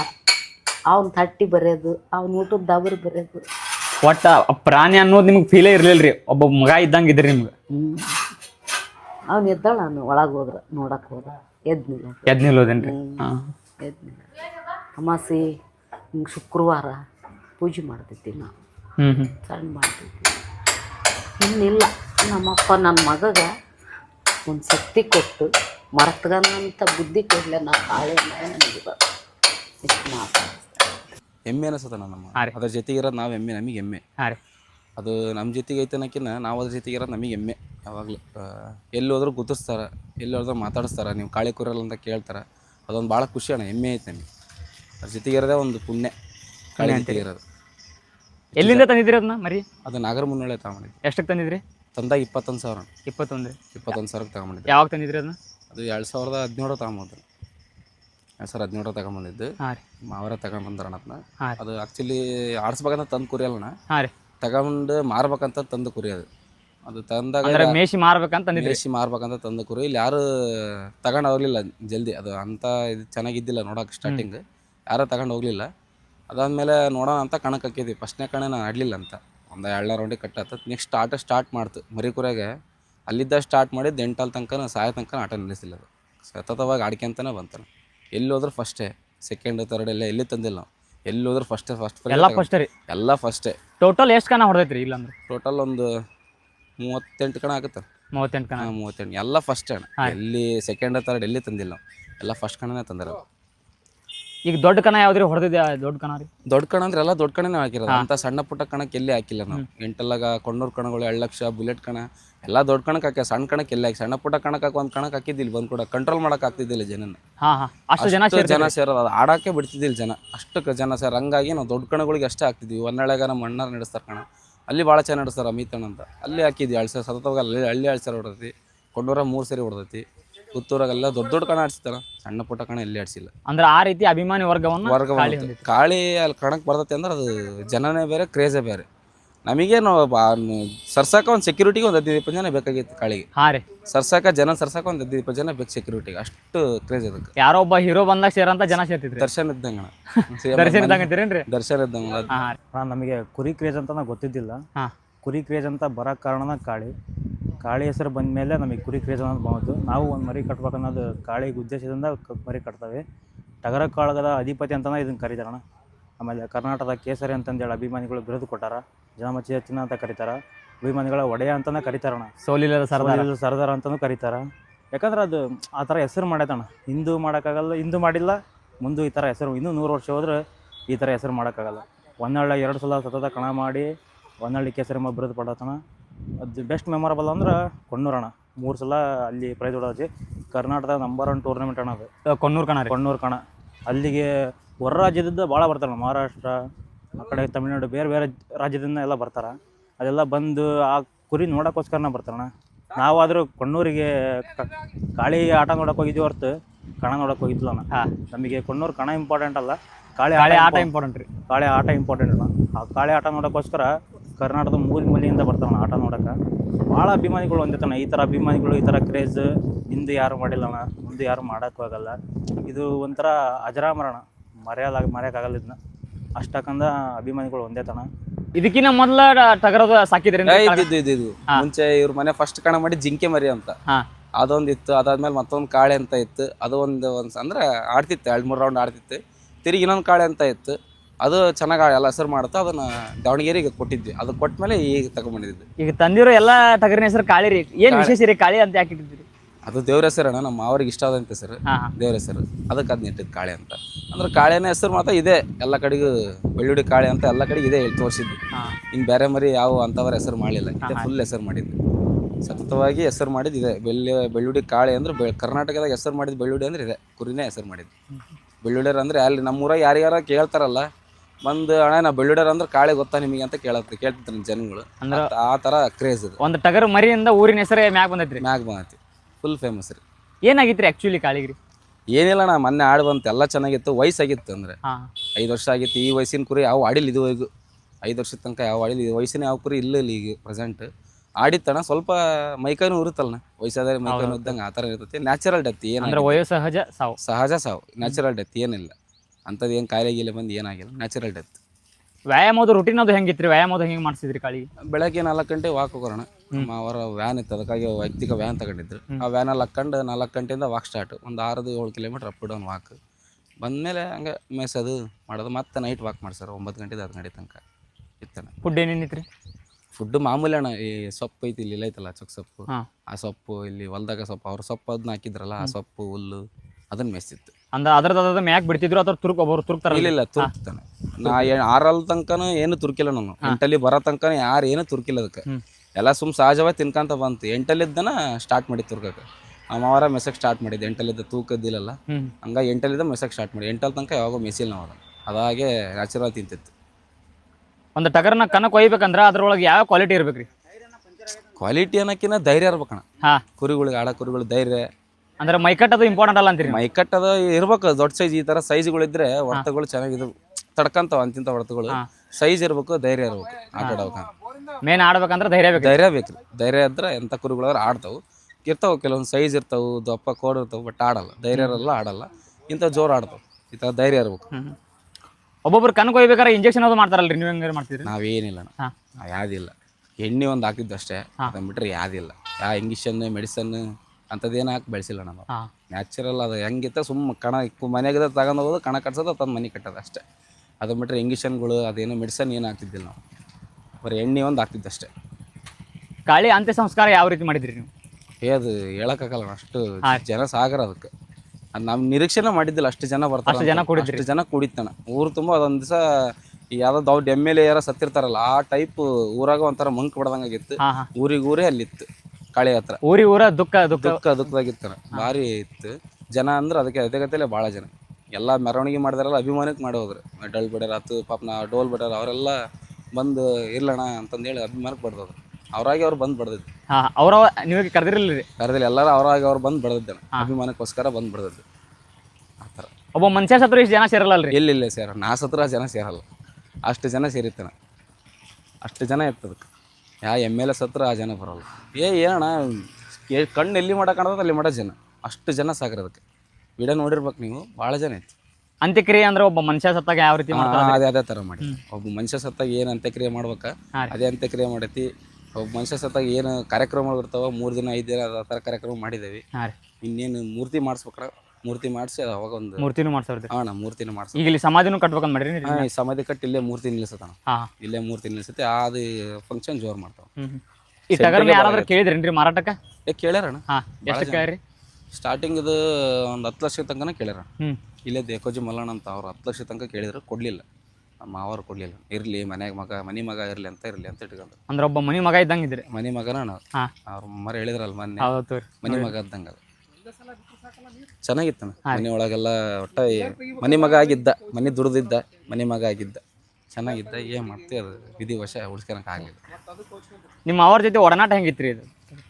ಅವ್ನ ತಟ್ಟಿ ಬರೆಯೋದು ಅವ್ನ ಊಟದ ದಬರಿ ಬರೆಯೋದು. ಒಟ್ಟ ಆ ಪ್ರಾಣಿ ಅನ್ನೋದು ನಿಮ್ಗೆ ಫೀಲೇ ಇರ್ಲಿಲ್ಲ ರೀ ಒಬ್ಬ ಮಗ ಇದ್ದಂಗೆ ಇದ್ರಿ ನಿಮ್ಗೆ. ಹ್ಞೂ ಅವ್ನು ಎದ್ದಾಳ ನಾನು ಒಳಗೆ ಹೋದ್ರ ನೋಡಕ್ಕೆ ಹೋದ ಎದ್ನಿಲ್ಲ ಎದ್ ನಿಲ್ಲೋದೇನ್ರಿ? ಹಾಂ. ಎದ್ನಿಲ್ಲ ಅಮಾಸಿ ಹಿಂಗೆ ಶುಕ್ರವಾರ ಪೂಜೆ ಮಾಡ್ತಿದ್ದೆ ನಾವು. ಹ್ಞೂ ಹ್ಞೂ ಸಣ್ಣ ಮಾಡ್ತೈತಿ ಇನ್ನಿಲ್ಲ ನಮ್ಮಪ್ಪ ನನ್ನ ಮಗಗ ಒಂದು ಶಕ್ತಿ ಕೊಟ್ಟು ಮರತ್ಗನಂತ ಬುದ್ಧಿ ಕೊಡ್ಲೆ ನಾ ಕಾಳೆ ನನಗೆ ಇಷ್ಟು ಮಾತು ಎಮ್ಮೆ ಅನಿಸುತ್ತೆ ನಮ್ಮ ಹಾಂ ರೀ. ಅದ್ರ ಜೊತೆಗಿರೋದು ನಾವು ಹೆಮ್ಮೆ ನಮಗೆ ಹೆಮ್ಮೆ ಹಾಂ ರೀ. ಅದು ನಮ್ಮ ಜೊತೆಗೆ ಐತೆ ಅನ್ನೋಕ್ಕಿಂತ ನಾವು ಅದ್ರ ಜೊತೆಗೆ ಇರೋದು ನಮಗೆ ಹೆಮ್ಮೆ ಯಾವಾಗಲೂ. ಎಲ್ಲಿ ಹೋದ್ರೂ ಗುರ್ತಿಸ್ತಾರೆ ಎಲ್ಲಿ ಹೋದ್ರೂ ಮಾತಾಡಿಸ್ತಾರೆ ನೀವು ಕಾಳಿ ಕೂರಲ್ಲ ಅಂತ ಕೇಳ್ತಾರೆ ಅದೊಂದು ಭಾಳ ಖುಷಿ ಅಣ್ಣ ಹೆಮ್ಮೆ ಐತೆ ನಮಗೆ. ಅದ್ರ ಜೊತೆಗೆ ಇರೋದೇ ಒಂದು ಪುಣ್ಯ ಕಾಳಿ ಅಂತ ಇರೋದು. ಎಲ್ಲಿಂದ ತಂದಿದ್ರಿ ಅದನ್ನ ಮರಿ? ಅದು ನಾಗರ ಮುನ್ನೊಳ್ಳೆ ತಗೊಂಡಿದ್ದೆ ಎಷ್ಟಕ್ಕೆ ತಂದಿದ್ರಿ? ತಂದಾಗ ಇಪ್ಪತ್ತೊಂದು ಸಾವಿರ ಇಪ್ಪತ್ತೊಂದು. ಇಪ್ಪತ್ತೊಂದು ಸಾವಿರಕ್ಕೆ ತಗೊಂಡಿದ್ದೆ ಯಾವಾಗ ತಂದಿದ್ರಿ ಅದನ್ನ? ಅದು ಎರಡು ಸಾವಿರದ ಹದಿನೇಳು ತಗೊಂಬೋದು ಎರಡು ಸಾವಿರದ ಹದಿನೇಳು ತಗೊಂಬಂದಿದ್ದು. ಹಾಂ ರೀ. ಮಾವರ ತಗೊಂಡ್ಬಂದ್ರಣ್ಣ ಬಂದಾರಣ ಅದನ್ನ. ಅದು ಆ್ಯಕ್ಚುಲಿ ಆಡಿಸ್ಬೇಕಂತ ತಂದು ಕುರಿಯಲ್ಲಣ್ಣ ಹಾಂ ರೀ. ತಗೊಂಡು ಮಾರ್ಬೇಕಂತ ತಂದು ಕುರಿ ಅದು. ಅದು ತಂದಾಗ ಅಂದ್ರೆ ಮಾರ್ಬೇಕಂತ ತಂದಿದ್ರಿ ಮೇಸಿ ಮಾರ್ಬೇಕಂತ ತಂದು ಕುರಿ. ಇಲ್ಲಿ ಯಾರು ತಗೊಂಡು ಹೋಗ್ಲಿಲ್ಲ ಜಲ್ದಿ. ಅದು ಅಂತ ಇದು ಚೆನ್ನಾಗಿದ್ದಿಲ್ಲ ನೋಡೋಕೆ ಸ್ಟಾರ್ಟಿಂಗ್ ಯಾರೂ ತಗೊಂಡು ಹೋಗ್ಲಿಲ್ಲ. ಅದಾದಮೇಲೆ ನೋಡೋಣ ಅಂತ ಕಣಕ್ಕೆ ಹಾಕಿದ್ವಿ. ಫಸ್ಟ್ನೇ ಕಣ ನಾನು ಆಡಲಿಲ್ಲ ಅಂತ. ಒಂದು ಎರಡನೇ ರೌಂಡಿಗೆ ಕಟ್ಟಾತ ನೆಕ್ಸ್ಟ್ ಆಟ ಸ್ಟಾರ್ಟ್ ಮಾಡ್ತು. ಮರಿ ಕುರಿಗೆ ಅಲ್ಲಿದ್ದ ಸ್ಟಾರ್ಟ್ ಮಾಡಿದ್ದು ಎಂಟಲ್ ತನಕ ಸಾಯೋ ತನಕ ಆಟ ನಿಲ್ಲಿಸಿಲ್ಲ ಅದು. ಸತತವಾಗಿ ಆಡ್ಕೊಂತಾನೆ ಬಂತಾನೆ. ಎಲ್ಲಿ ಹೋದ್ರೆ ಫಸ್ಟೇ ಸೆಕೆಂಡ್ ತರ್ಡ್ ಎಲ್ಲ ಎಲ್ಲಿ ತಂದಿಲ್ಲ ನಾವು. ಎಲ್ಲಿ ಹೋದ್ರೆ ಫಸ್ಟ್ ಫಸ್ಟ್ ಎಲ್ಲ ಫಸ್ಟ್ ರೀ. ಎಲ್ಲ ಫಸ್ಟೇ ಟೋಟಲ್ ಎಷ್ಟು ಕಣ ಹೊಡೆದೈತ್ರಿ ಇಲ್ಲಂದ್ರೆ ಟೋಟಲ್ ಒಂದು ಮೂವತ್ತೆಂಟು ಕಣ ಆಗುತ್ತೆ. ಮೂವತ್ತೆಂಟು ಕಣ. ಮೂವತ್ತೆಂಟು. ಎಲ್ಲ ಫಸ್ಟ್ ಅಣ್ಣ. ಎಲ್ಲಿ ಸೆಕೆಂಡ್ ತರ್ಡ್ ಎಲ್ಲಿ ತಂದಿಲ್ಲ. ನಾವು ಎಲ್ಲ ಫಸ್ಟ್ ಕಣನೇ ತಂದಿರೋದು. ಈಗ ದೊಡ್ಡ ಕಣ ಯಾವ್ದ್ರಿ? ಹೊಡೆದಿದ್ಯಾ? ದೊಡ್ಡ ಕಣ ರೀ? ದೊಡ್ಡ ಕಣ ಅಂದ್ರೆ ಎಲ್ಲ ದೊಡ್ಡ ಕಣನೇ ಹಾಕಿರೋದು. ಅಂತ ಸಣ್ಣ ಪುಟ್ಟ ಕಣಕ್ಕೆ ಎಲ್ಲಿ ಹಾಕಿಲ್ಲ ನಾವು. ಎಂಟಲ್ಲಾಗ ಕೊಂಡೂರು ಕಣಗಳು ಎರಡು ಲಕ್ಷ ಬುಲೆಟ್ ಕಣ ಎಲ್ಲ ದೊಡ್ಡ ಕಣಕ್ಕೆ ಹಾಕಿ ಸಣ್ಣ ಕಣಕ್ಕೆ ಎಲ್ಲಿ ಹಾಕಿ. ಸಣ್ಣ ಪುಟ್ಟ ಕಣಕ್ಕೆ ಹಾಕಿ ಒಂದು ಕಣಕ್ಕೆ ಹಾಕಿದ್ದಿಲ್ಲ. ಬಂದು ಕೂಡ ಕಂಟ್ರೋಲ್ ಮಾಡಕ್ ಆಗ್ತಿದ್ದಿಲ್ಲ ಜನನ. ಹಾಂ ಹಾಂ. ಅಷ್ಟು ಜನ ಅಷ್ಟು ಸೇರಿ ಜನ ಸೇರೋದು. ಅದು ಆಡಕ್ಕೆ ಬಿಡ್ತಿದ್ದಿಲ್ಲ ಜನ. ಅಷ್ಟಕ್ಕೆ ಜನ ಸೇರ ಹಂಗಾಗಿ ನಾವು ದೊಡ್ಡ ಕಣಗಳಿಗೆ ಅಷ್ಟೇ ಹಾಕ್ತಿದ್ವಿ. ಹೊನ್ನಾಳೆಗ ನಮ್ಮ ಅಣ್ಣ ನಡೆಸ್ತಾರೆ ಕಣ. ಅಲ್ಲಿ ಭಾಳ ಚೆನ್ನಾಗಿ ನಡೆಸ್ತಾರೆ ಅಮಿತ್ ಅಣ್ಣ ಅಂತ ಅಲ್ಲಿ ಹಾಕಿದ್ವಿ. ಅಳ್ಸರ್ ಸತತವಾಗಿ ಅಲ್ಲಿ ಹಳ್ಳಿ ಅಳ್ಸರ್ ಹೊಡೆದೈತಿ. ಕೊಂಡೂರ ಮೂರು ಸರಿ ಹೊಡೆದೈತಿ. ಪುತ್ತೂರಾಗೆಲ್ಲ ದೊಡ್ಡ ದೊಡ್ಡ ಕಣ ಆಡ್ಸ್ತಾರ ಸಣ್ಣ ಪುಟ್ಟ ಕಣ ಎಲ್ಲಿ ಆಡ್ಸಿಲ್ಲ. ಅಂದ್ರೆ ಆ ರೀತಿ ಅಭಿಮಾನಿ ವರ್ಗವನ್ನ ವರ್ಗ ಖಾಲಿ ಹೊಂದಿತ್ತು. ಕಾಳಿ ಅಲ್ಲಿ ಕಣಕ್ಕೆ ಬರ್ತೈತೆ ಅಂದ್ರೆ ಅದು ಜನನೇ ಬೇರೆ ಕ್ರೇಜೇ ಬೇರೆ. ನಮಗೇನು ಸರ್ಸಾಕ ಒಂದು ಸೆಕ್ಯೂರಿಟಿಗೆ ಒಂದು ಹದಿನೈದು ಇಪ್ಪತ್ತು ಜನ ಬೇಕಾಗಿತ್ತು ಕಾಳಿಗೆ. ಹಾಂ ರೀ. ಸರ್ಸಾಕ ಜನ ಸರ್ಸಾಕ ಒಂದು ಹದಿನೈದು ಇಪ್ಪತ್ತು ಜನ ಬೇಕು ಸೆಕ್ಯೂರಿಟಿಗೆ ಅಷ್ಟು ಕ್ರೇಜ್ ಅದಕ್ಕೆ. ಯಾರೋ ಒಬ್ಬ ಹೀರೋ ಬಂದಾಗ ಸೇರಂತ ಜನ ಸೇರ್ತಿದ್ರಿ. ದರ್ಶನ ಇದ್ದಂಗ ದರ್ಶನ ಇದ್ದಂಗಂತೀರೇನ್ರಿ ದರ್ಶನ್ ಇದ್ದಂಗ [laughs] ಹಾ ನಮಗೆ ಕುರಿ ಕ್ರೇಜ್ ಅಂತ ಗೊತ್ತಿದ್ದಿಲ್ಲ. ಹಾಂ. ಕುರಿ ಕ್ರೇಜ್ ಅಂತ ಬರೋ ಕಾರಣನ ಕಾಳಿ. ಕಾಳಿ ಹೆಸರು ಬಂದ ಮೇಲೆ ನಮಗೆ ಕುರಿ ಕ್ರೇಜ್ ಅನ್ನೋದು ಬಂತು. ನಾವು ಒಂದು ಮರಿ ಕಟ್ಬೇಕನ್ನೋದು ಕಾಳಿಗೆ ಉದ್ದೇಶದಿಂದ ಮರಿ ಕಟ್ತವೆ. ಟಗರ ಕಾಳಗದ ಅಧಿಪತಿ ಅಂತಲೇ ಇದನ್ನು ಕರೀತಾರಣ ಆಮೇಲೆ ಕರ್ನಾಟಕದ ಕೇಸರಿ ಅಂತಂದೇಳಿ ಅಭಿಮಾನಿಗಳು ಬಿರುದು ಕೊಟ್ಟಾರ. ಜನಮಚ್ಚಿದ ಚಿನ್ನ ಅಂತ ಕರೀತಾರ. ಅಭಿಮಾನಿಗಳ ಒಡೆಯ ಅಂತಲೇ ಕರೀತಾರಣ ಸೋಲಿಲ್ಲದ ಸರ್ದಾರ. ಸರ್ದಾರ ಅಂತಲೂ ಕರೀತಾರ. ಯಾಕಂದ್ರೆ ಅದು ಆ ಥರ ಹೆಸರು ಮಾಡೈತಣ ಹಿಂದೂ ಮಾಡೋಕ್ಕಾಗಲ್ಲ ಹಿಂದೂ ಮಾಡಿಲ್ಲ ಮುಂದೆ ಈ ಥರ ಹೆಸರು ಇನ್ನೂ ನೂರು ವರ್ಷ ಹೋದ್ರೆ ಈ ಥರ ಹೆಸರು ಮಾಡೋಕ್ಕಾಗಲ್ಲ. ಒಂದೊಳ್ಳೆ ಎರಡು ಸಲ ಸತತ ಕಣ ಮಾಡಿ ಒಂದಳ್ಳಿ ಕೇಸರಿ ಮ ಬಿರುದು ಪಡತಣ ಅದು ಬೆಸ್ಟ್ ಮೆಮೊರಬಲ್ ಅಂದ್ರೆ ಕೊಣ್ಣೂರಣ ಮೂರು ಸಲ ಅಲ್ಲಿ ಪ್ರೈಸ್ ಹೊಡೋದಿ ಕರ್ನಾಟಕದ ನಂಬರ್ ಒನ್ ಟೂರ್ನಮೆಂಟ್ ಅಣ್ಣ ಅದು. ಕೊಣ್ಣೂರು ಕಣ ಕೊಣ್ಣೂರು ಕಣ. ಅಲ್ಲಿಗೆ ಹೊರ ರಾಜ್ಯದಿಂದ ಭಾಳ ಬರ್ತಾರೆ ಮಹಾರಾಷ್ಟ್ರ ಆ ಕಡೆ ತಮಿಳ್ನಾಡು ಬೇರೆ ಬೇರೆ ರಾಜ್ಯದಿಂದ ಎಲ್ಲ ಬರ್ತಾರೆ. ಅದೆಲ್ಲ ಬಂದು ಆ ಕುರಿ ನೋಡೋಕ್ಕೋಸ್ಕರನ ಬರ್ತಾರಣ ನಾವಾದರೂ ಕೊಣ್ಣೂರಿಗೆ ಕಾಳಿ ಆಟ ನೋಡೋಕೆ ಹೋಗಿದ್ವಿ ಹೊರ್ತು ಕಣ ನೋಡೋಕೆ ಹೋಗಿದ್ದಿಲ್ಲ ಅಣ್ಣ ಹಾಂ. ನಮಗೆ ಕೊಣ್ಣೂರು ಕಣ ಇಂಪಾರ್ಟೆಂಟ್ ಅಲ್ಲ. ಕಾಳಿ ಕಾಳಿ ಆಟ ಇಂಪಾರ್ಟೆಂಟ್ ರೀ. ಕಾಳಿ ಆಟ ಇಂಪಾರ್ಟೆಂಟ್ ಅಣ್ಣ. ಆ ಕಾಳಿ ಆಟ ನೋಡೋಕ್ಕೋಸ್ಕರ ಕರ್ನಾಟಕದ ಮೂಲೆ ಮೂಲೆಯಿಂದ ಬರ್ತಾವಣ್ಣ ಆಟ ನೋಡೋಕೆ ಭಾಳ ಅಭಿಮಾನಿಗಳು ಹೊಂದಿರ್ತಾನೆ ಈ ಥರ ಅಭಿಮಾನಿಗಳು ಈ ಥರ ಕ್ರೇಜ್ ಹಿಂದೆ ಯಾರು ಮಾಡಿಲ್ಲಣ್ಣ ಮುಂದೆ ಯಾರು ಮಾಡೋಕ್ಕೂ ಆಗಲ್ಲ. ಇದು ಒಂಥರ ಅಜರಾಮರಣ. ಮರೆಯಲ್ಲ ಮರೆಯೋಕ್ಕಾಗಲ್ಲ ಇದನ್ನ ಅಷ್ಟಕ್ಕಂದ ಅಭಿಮಾನಿಗಳು ಒಂದೇ ತನ. ಇದಕ್ಕಿಂತ ಮೊದಲ ತಗರದ ಸಾಕಿದ್ರಿ ಮುಂಚೆ ಇವ್ರ ಮನೆ ಫಸ್ಟ್ ಕಣ ಮಾಡಿ ಜಿಂಕೆ ಮರಿ ಅಂತ. ಅದೊಂದಿತ್ತು ಅದೊಂದು ಇತ್ತು. ಅದಾದ್ಮೇಲೆ ಮತ್ತೊಂದು ಕಾಳೆ ಅಂತ ಇತ್ತು. ಅದು ಒಂದು ಒಂದು ಅಂದ್ರೆ ಆಡ್ತಿತ್ತು. ಎರಡು ಮೂರು ರೌಂಡ್ ಆಡ್ತಿತ್ತು. ತಿರುಗಿ ಇನ್ನೊಂದು ಕಾಳೆ ಅಂತ ಇತ್ತು. ಅದು ಚೆನ್ನಾಗಿ ಎಲ್ಲ ಹೆಸರು ಮಾಡುತ್ತಾ ಅದನ್ನ ದಾವಣಗೆರೆಗೆ ಕೊಟ್ಟಿದ್ವಿ. ಅದು ಕೊಟ್ಮೇಲೆ ಈಗ ತಗೊಂಡ್ಬಂದಿದ್ವಿ. ಈಗ ತಂದಿರೋ ಎಲ್ಲ ಟಗರಿನ ಹೆಸರು ಕಾಳಿ ರೀ ಏನ್ ವಿಶೇಷ ರೀ ಕಾಳಿ ಅಂತ ಯಾಕೆ ಇಟ್ಟಿದ್ರಿ ಅದು ದೇವ್ರ ಹೆಸರಣ್ಣ ನಮ್ಮ ಮಾವರಿಗೆ ಇಷ್ಟ ಆದಂತ ಹೆಸರು. ದೇವ್ರ ಹೆಸರು. ಅದಕ್ಕೆ ಅದನ್ನ ಇಟ್ಟಿದ್ದು ಕಾಳೆ ಅಂತ. ಅಂದ್ರೆ ಕಾಳೆನ ಹೆಸರು ಮಾತ್ರ ಇದೆ. ಎಲ್ಲ ಕಡೆಗೂ ಬೆಳ್ಳುಳ್ಳಿ ಕಾಳೆ ಅಂತ ಎಲ್ಲ ಕಡೆಗೆ ಇದೆ ಹೇಳಿ ತೋರಿಸಿದ್ವಿ. ಇನ್ನು ಬೇರೆ ಮರಿ ಯಾವ ಅಂಥವ್ರ ಹೆಸರು ಮಾಡಲಿಲ್ಲ. ಇದೆ ಫುಲ್ ಹೆಸರು ಮಾಡಿದ್ವಿ. ಸತತವಾಗಿ ಹೆಸರು ಮಾಡಿದ್ದು ಇದೆ. ಬೆಳ್ಳಿ ಬೆಳ್ಳುಡಿ ಕಾಳೆ ಅಂದ್ರೆ ಬೆ ಕರ್ನಾಟಕದಾಗ ಹೆಸರು ಮಾಡಿದ ಬೆಳ್ಳುಡಿ ಅಂದ್ರೆ ಇದೆ. ಕುರಿನೇ ಹೆಸರು ಮಾಡಿದ್ವಿ. ಬೆಳ್ಳುಡಿಯರ್ ಅಂದ್ರೆ ಅಲ್ಲಿ ನಮ್ಮೂರಾಗ ಯಾರ್ಯಾರ ಕೇಳ್ತಾರಲ್ಲ ಬಂದು ಅಣ್ಣ ನಾ ಬೆಳ್ಳುಡರ್ ಅಂದ್ರೆ ಕಾಳೆ ಗೊತ್ತಾ ನಿಮಗೆ? ಅಂತ ಕೇಳತ್ತೆ ಕೇಳ್ತಿರ್ತಾರೆ ಜನಗಳು. ಅಂದ್ರ ಆ- ತರ ಕ್ರೇಜ್ ಇದು ಒಂದು ಟಗರ್ ಮರಿಯಿಂದ ಊರಿನ ಹೆಸರೇ ಮ್ಯಾಗ ಬಂದೈತ್ರಿ? ಮ್ಯಾಗ್ ಬಂದೈತಿ. ಫುಲ್ ಫೇಮಸ್ ರೀ. ಏನಾಗಿತ್ರಿ ಆಕ್ಚುಲಿ ಕಾಳಿಗ್ರಿ? ಏನಿಲ್ಲ ನಾ ಮೊನ್ನೆ ಆಡ್ ಬಂತು ಎಲ್ಲ ಚೆನ್ನಾಗಿತ್ತು ವಯಸ್ಸಾಗಿತ್ತು ಅಂದ್ರೆ. ಹಾ. ಐದು ವರ್ಷ ಆಗಿತ್ತು ಈ ವಯಸ್ಸಿನ ಕುರಿ ಯಾವ ಆಡಿಲ್ಲ ಇದುವರೆಗೂ ಐದು ವರ್ಷದ ತನಕ ಯಾವ ಆಡಿಲ್ಲ ಈ ವಯಸ್ಸಿನ ಯಾವ ಕುರಿ ಇಲ್ಲ ಇಲ್ಲಿ ಈಗ ಪ್ರೆಸೆಂಟ್ ಆಡಿತ್ತಣ ಸ್ವಲ್ಪ ಮೈಕೈನು ಉರುತ್ತಲ್ಲ ವಯಸ್ಸಾದ್ರೆ ಮೈಕೈನು ಇದ್ದಂಗೆ ಆ ಥರ ಇರ್ತೈತಿ. ನ್ಯಾಚುರಲ್ ಡೆತ್ ಏನಂದ್ರೆ ವಯೋ ಸಹಜ ಸಾವು. ಸಹಜ ಸಾವು ನ್ಯಾಚುರಲ್ ಡೆತ್ ಏನಿಲ್ಲ. ಅಂಥದ್ದು ಏನು ಕಾಯಿಲೆ ಗೀಲೆ ಬಂದು ಏನಾಗಿಲ್ಲ ನ್ಯಾಚುರಲ್ ಡೆತ್ ಅದು ರುಟೀನ್ ಅದು ಹೆಂಗಿತ್ತು ವ್ಯಾಯಾಮ ಅದು ಹೆಂಗೆ ಮಾಡಿಸಿದ್ರಿ ಕಾಳಿ? ಬೆಳಗ್ಗೆ ನಾಲ್ಕು ಗಂಟೆ ವಾಕ್ ಹೋಗೋಣ. ಅವರ ವ್ಯಾನ್ ಇತ್ತು ಅದಕ್ಕಾಗಿ ವೈಯಕ್ತಿಕ ವ್ಯಾನ್ ತಗೊಂಡಿದ್ರು. ಆ ವ್ಯಾನಲ್ಲಿ ಹಾಕೊಂಡು ನಾಲ್ಕು ಗಂಟೆಯಿಂದ ವಾಕ್ ಸ್ಟಾರ್ಟ್ ಒಂದು ಆರದು ಏಳು ಕಿಲೋಮೀಟ್ರ್ ಅಪ್ ಡೌನ್ ವಾಕ್ ಬಂದಮೇಲೆ ಹಂಗೆ ಮೇಸೋದು ಮಾಡೋದು ಮತ್ತೆ ನೈಟ್ ವಾಕ್ ಮಾಡ್ಸಾರ ಒಂಬತ್ತು ಗಂಟೆದು ಹತ್ತು ಗಂಟೆ ತನಕ ಇತ್ತಣ್ಣ ಫುಡ್ ಏನೇನಿತ್ರಿ? ಫುಡ್ ಮಾಮೂಲಿ ಅಣ್ಣ ಈ ಸೊಪ್ಪು ಐತಿ ಇಲ್ಲಿ ಇಲ್ಲೈತಲ್ಲ ಚೊಕ್ ಸೊಪ್ಪು. ಆ ಸೊಪ್ಪು ಇಲ್ಲಿ ಹೊಲ್ದಾಗ ಸೊಪ್ಪು ಅವ್ರ ಸೊಪ್ಪು ಅದನ್ನ ಹಾಕಿದ್ರಲ್ಲ ಆ ಸೊಪ್ಪು ಹುಲ್ಲು ಅದನ್ನ ಮೇಯ್ತಿತ್ತು ಅಂದ ಅದ್ರದ್ದು ಅದ್ರ ಮ್ಯಾಕ್ ಬಿಡ್ತಿದ್ರು ಅದ್ರ ತುರ್ಕ್ ಒಬ್ಬರು ತುರ್ಕ್ತಾರ ಇಲ್ಲ ಇಲ್ಲ ತುರ್ಕ್ತಾನೆ. ನಾ ಏನ್ ಆರಲ್ ತನಕನು ಏನು ತುರ್ಕಿಲ್ಲ ನಾನು. ಎಂಟಲ್ಲಿ ಬರೋ ತನಕ ಯಾರು ಏನು ತುರ್ಕಿಲ್ಲ ಅದಕ್ಕೆ. ಎಲ್ಲ ಸುಮ್ ಸಹಜವಾಗಿ ತಿನ್ಕಂತ ಬಂತು. ಎಂಟಲ್ಲಿದ್ದನ ಸ್ಟಾರ್ಟ್ ಮಾಡಿ ತುರ್ಕಕ್ಕೆ. ಅವರ ಮೆಸಕ್ ಸ್ಟಾರ್ಟ್ ಮಾಡಿದ್ದೆ. ಎಂಟಲ್ಲಿದ್ದ ತೂಕದ್ದಿಲ್ಲಲ್ಲ ಇದ್ದಿಲ್ಲಲ್ಲ ಹಂಗ ಎಂಟಲ್ಲಿದ್ದ ಮೆಸಕ್ ಸ್ಟಾರ್ಟ್ ಮಾಡಿ ಎಂಟಲ್ ತನಕ ಯಾವಾಗೋ ಮೆಸಿಲ್ ನಾವು ಅದ ಅದಾಗೆ ನ್ಯಾಚುರಲ್ ತಿಂತಿತ್ತು. ಒಂದು ಟಗರ್ನ ಕನಕ್ ಒಯ್ಬೇಕಂದ್ರ ಅದ್ರೊಳಗೆ ಯಾವ ಕ್ವಾಲಿಟಿ ಇರ್ಬೇಕ್ರಿ? ಕ್ವಾಲಿಟಿ ಅನ್ನೋಕ್ಕಿಂತ ಧೈರ್ಯ ಇರ್ಬೇಕಣ್ಣ ಹಾ. ಕುರಿಗಳಿಗೆ ಆಡ ಕುರಿಗಳು ಧೈರ್ಯ. ಅಂದ್ರೆ ಮೈಕಟ್ ಅದು ಇಂಪಾರ್ಟೆಂಟ್ ಅಲ್ಲ ಅಂತೀರಿ ಮೈಕಟ್ಟದ ಇರ್ಬೇಕು ದೊಡ್ಡ ಸೈಜ್ ಈ ತರ ಸೈಜ್ಗಳಿದ್ರೆ ಹೊಡೆತಗಳು ಚೆನ್ನಾಗಿದ್ದು. ತಡ್ಕಂತಾವ ಅಂತಿಂತ ಹೊಡೆತಗಳು. ಸೈಜ್ ಇರ್ಬೇಕು ಧೈರ್ಯ ಇರ್ಬೇಕು ಆಟ ಮೇನ್ ಆಡ್ಬೇಕಂದ್ರೆ ಧೈರ್ಯ ಬೇಕು. ಧೈರ್ಯ ಬೇಕು. ಧೈರ್ಯ ಇದ್ರೆ ಎಂತ ಕುರುಗಳಾದ್ರೆ ಆಡ್ತಾವು. ಇರ್ತಾವ ಕೆಲವೊಂದು ಸೈಜ್ ಇರ್ತಾವು ದಪ್ಪ ಕೋಡ್ ಇರ್ತಾವೆ ಬಟ್ ಆಡಲ್ಲ. ಧೈರ್ಯ ಇರಲ್ಲ ಆಡಲ್ಲ. ಇಂಥ ಜೋರು ಆಡ್ತಾವೆ. ಈ ತರ ಧೈರ್ಯ ಇರ್ಬೇಕು. ಒಬ್ಬೊಬ್ರು ಕನಕ್ ಕೊಯ್ಬೇಕಾದ್ರೆ ಇಂಜೆಕ್ಷನ್ ಅದು ಮಾಡ್ತಾರಲ್ರಿ ನೀವು ಹೆಂಗ್ ಮಾಡ್ತೀರಿ? ನಾವೇನಿಲ್ಲ. ನಾವು. ಯಾವ್ದಿಲ್ಲ. ಎಣ್ಣೆ ಒಂದು ಹಾಕಿದ್ದು ಅಷ್ಟೇ. ಅದನ್ನ ಬಿಟ್ರೆ ಯಾವ್ದಿಲ್ಲ. ಯಾವ ಇಂಜೆಕ್ಷನ್ ಮೆಡಿಸನ್ ಅಂಥದ್ದೇನು ಹಾಕಿ ಬೆಳೆಸಿಲ್ಲ ನಾವು. ಹಾ. ನ್ಯಾಚುರಲ್ ಅದು. ಹೆಂಗಿತ್ತ ಸುಮ್ಮ ಕಣ ಮನೆಗೆ ತಗೊಂಡು ಹೋಗೋದು ಕಣ ಕಟ್ಸೋದು ತಂದು ಮನೆ ಕಟ್ಟೋದು ಅಷ್ಟೇ. ಅದು ಬಿಟ್ಟರೆ ಇಂಗಿಷನ್ಗಳು ಅದೇನು ಮೆಡಿಸನ್ ಏನು ಹಾಕ್ತಿದ್ದಿಲ್ಲ ನಾವು. ಬರೀ ಎಣ್ಣೆ ಒಂದು ಹಾಕ್ತಿದ್ದು ಅಷ್ಟೇ. ಕಾಳಿ ಅಂತ್ಯ ಸಂಸ್ಕಾರ ಯಾವ ರೀತಿ ಮಾಡಿದ್ರಿ ನೀವು? ಏ ಅದು ಹೇಳೋಕ್ಕಾಗಲ್ಲ. ಅಷ್ಟು ಹಾ. ಜನ ಸಾಗರ ಅದಕ್ಕೆ. ಅದು ನಮ್ಮ ನಿರೀಕ್ಷೆನೇ ಮಾಡಿದ್ದಿಲ್ಲ. ಅಷ್ಟು ಜನ ಬರ್ತಾರೆ ಅಷ್ಟು ಜನ ಅಂತ. ಕೂಡಿದ್ರಿ? ಅಷ್ಟು ಜನ ಕುಡಿತಾನ ಊರು ತುಂಬ ಅದೊಂದು ದಿವಸ ಯಾವ್ದೋ ದೊಡ್ಡ ಎಂ ಎಲ್ ಎ ಯಾರ ಸತ್ತಿರ್ತಾರಲ್ಲ ಆ ಟೈಪ್ ಊರಾಗ ಒಂಥರ ಮಂಕ್ ಬಿಡ್ದಂಗಾಗಿತ್ತು ಹಾ ಹಾ. ಊರಿಗೆ ಊರೇ ಅಲ್ಲಿತ್ತು. ಕಾಳಿ ಹತ್ರ. ಊರಿ ಊರ ದುಃಖ ದುಃಖ. ದುಃಖ ದುಃಖದಾಗಿತ್ತು ಭಾರಿ ಇತ್ತು. ಜನ ಅಂದ್ರೆ ಅದಕ್ಕೆ ಅದೇ ಭಾಳ ಜನ. ಎಲ್ಲ ಮೆರವಣಿಗೆ ಮಾಡಿದಾರಲ್ಲ ಅಭಿಮಾನಕ್ಕೆ ಮಾಡೋದ್ರು ಡಲ್ ಬಿಡರ್ ಆತು ಪಾಪ ನಾ ಡೋಲ್ ಬಿಡರ್ ಅವರೆಲ್ಲ ಬಂದು ಇರ್ಲಣ್ಣ ಅಂತಂದೇಳಿ ಅಭಿಮಾನಕ್ಕೆ ಬಡ್ದೋದ್ರು ಅವರಾಗಿ ಅವ್ರು ಬಂದು ಬಡ್ದಿದ್ದು. ಅವ್ರ ನಿಮಗೆ ಕರೆದಿರಲಿಲ್ಲ ಕರೆದಿಲ್ಲ. ಎಲ್ಲರೂ ಅವರಾಗಿ ಅವ್ರು ಬಂದು ಬಡ್ದಿದ್ದಾನೆ ಅಭಿಮಾನಕ್ಕೋಸ್ಕರ ಬಂದು ಬಡ್ದದ್ದು. ಆ ಥರ. ಒಬ್ಬ ಮನುಷ್ಯ ಸತ್ರ ಇಷ್ಟು ಜನ ಸೇರಲ್ಲ ಇಲ್ಲ ಇಲ್ಲ ಸೇರ. ನಾ ಸತ್ರ ಜನ ಸೇರಲ್ಲ. ಅಷ್ಟು ಜನ ಸೇರಿತ್ತಾನ. ಅಷ್ಟು ಜನ ಇರ್ತದಕ್ಕೆ ಯಾ ಎಂ ಎಲ್ ಎ ಸತ್ರ ಆ ಜನ ಬರೋಲ್ಲ. ಏ ಏನಣ್ಣ ಕಣ್ಣು ಎಲ್ಲಿ ಮಾಡಕ್ಕೆ ಅಲ್ಲಿ ಮಾಡೋ ಜನ. ಅಷ್ಟು ಜನ ಸಾಕ್ರೆ ಅದಕ್ಕೆ. ವಿಡಿಯೋ ನೋಡಿರ್ಬೇಕು ನೀವು ಭಾಳ ಜನ ಐತಿ. ಅಂತ್ಯಕ್ರಿಯೆ ಅಂದ್ರೆ ಒಬ್ಬ ಮನುಷ್ಯ ಸತ್ತಾಗ ಯಾವ ರೀತಿ ಅದೇ ಅದೇ ಥರ ಮಾಡಿ. ಒಬ್ಬ ಮನುಷ್ಯ ಸತ್ತಾಗ ಏನು ಅಂತ್ಯಕ್ರಿಯೆ ಮಾಡ್ಬೇಕ? ಅದೇ ಅಂತ್ಯಕ್ರಿಯೆ ಮಾಡೈತಿ. ಒಬ್ಬ ಮನುಷ್ಯ ಸತ್ತಾಗ ಏನು ಕಾರ್ಯಕ್ರಮಗಳು ಇರ್ತಾವ? ಮೂರು ದಿನ ಐದು ದಿನ ಆ ಥರ ಕಾರ್ಯಕ್ರಮ ಮಾಡಿದ್ದೇವೆ ಹಾ ಇನ್ನೇನು ಮೂರ್ತಿ ಮಾಡಿಸ್ಬೇಕಣ ಮೂರ್ತಿ ಮಾಡಿಸಿ ಅವಾಗ ಒಂದು ಮೂರ್ತಿನೂ ಮಾಡ್ಸವ್ರಿ ಹಾಂ ನಾ ಮೂರ್ತಿನ ಮಾಡ್ಸಿ ಈಗ ಇಲ್ಲಿ ಸಮಾಧಿನೂ ಕಟ್ಬೇಕಂತ ಮಾಡ್ರಿ ನೀವು? ಹಾಂ ಈ ಸಮಾಧಿ ಕಟ್ಟಿ ಇಲ್ಲೇ ಮೂರ್ತಿ ನಿಲ್ಲಿಸತಾನ ಹಾ. ಇಲ್ಲೇ ಮೂರ್ತಿ ನಿಲ್ಲಿಸುತ್ತೆ ಅದು ಫಂಕ್ಷನ್ ಜೋರ್ ಮಾಡ್ತಾವ. ಈ ಯಾರಾದ್ರೂ ಕೇಳಿದ್ರೇನ್ರಿ ಮಾರಾಟಕ್ಕ? ಏ ಕೇಳ್ಯಾರಣ ಹಾ ಎಷ್ಟಕ್ಕೆ ರೀ ಸ್ಟಾರ್ಟಿಂಗ್ ಇದು ಒಂದು ಹತ್ತು ಲಕ್ಷ ತನಕನ ಕೇಳ್ಯಾರ ಇಲ್ಲೇ ದೇಕೋಜಿ ಮಲ್ಲಣ್ಣ ಅಂತ ಅವ್ರು ಹತ್ತು ಲಕ್ಷ ತನಕ ಕೇಳಿದ್ರು ಕೊಡ್ಲಿಲ್ಲ. ನಮ್ಮ ಮಾವರು ಕೊಡ್ಲಿಲ್ಲ. ಇರ್ಲಿ ಮನ್ಯಾಗ ಮಗ ಮನಿ ಮಗ ಇರ್ಲಿ ಅಂತ ಇರ್ಲಿ ಅಂತ ಇಟ್ಕೊಂಡ್ರು ಅಂದ್ರೆ ಒಬ್ಬ ಮನಿ ಮಗ ಇದ್ದಂಗೆ ಇದ್ರಿ? ಮನಿ ಮಗನ ನಾವು ಅವ್ರ ಮರ ಹೇಳಿದ್ರಲ್ಲ ಮೊನ್ನೆ. ಮನಿ ಮನೆ ಮಗ ಇದ್ದಂಗೆ ಅದು. ಚೆನ್ನಾಗಿತ್ತನ ಮನೆ ಒಳಗೆಲ್ಲ ಒಟ್ಟ ಮನೆ ಮಗ ಆಗಿದ್ದ ಮನೆ ದುಡ್ದಿದ್ದ ಮನೆ ಮಗ ಆಗಿದ್ದ. ಚೆನ್ನಾಗಿದ್ದ ಏನು ಮಾಡ್ತೀವಿ ಅದು? ವಿಧಿವಶ ಉಳಿಸ್ಕೊಳಕ್ ಆಗಲಿಲ್ಲ. ನಿಮ್ಮ ಅವ್ರ ಜೊತೆ ಒಡನಾಟ ಹೆಂಗಿತ್ರಿ ಇದು?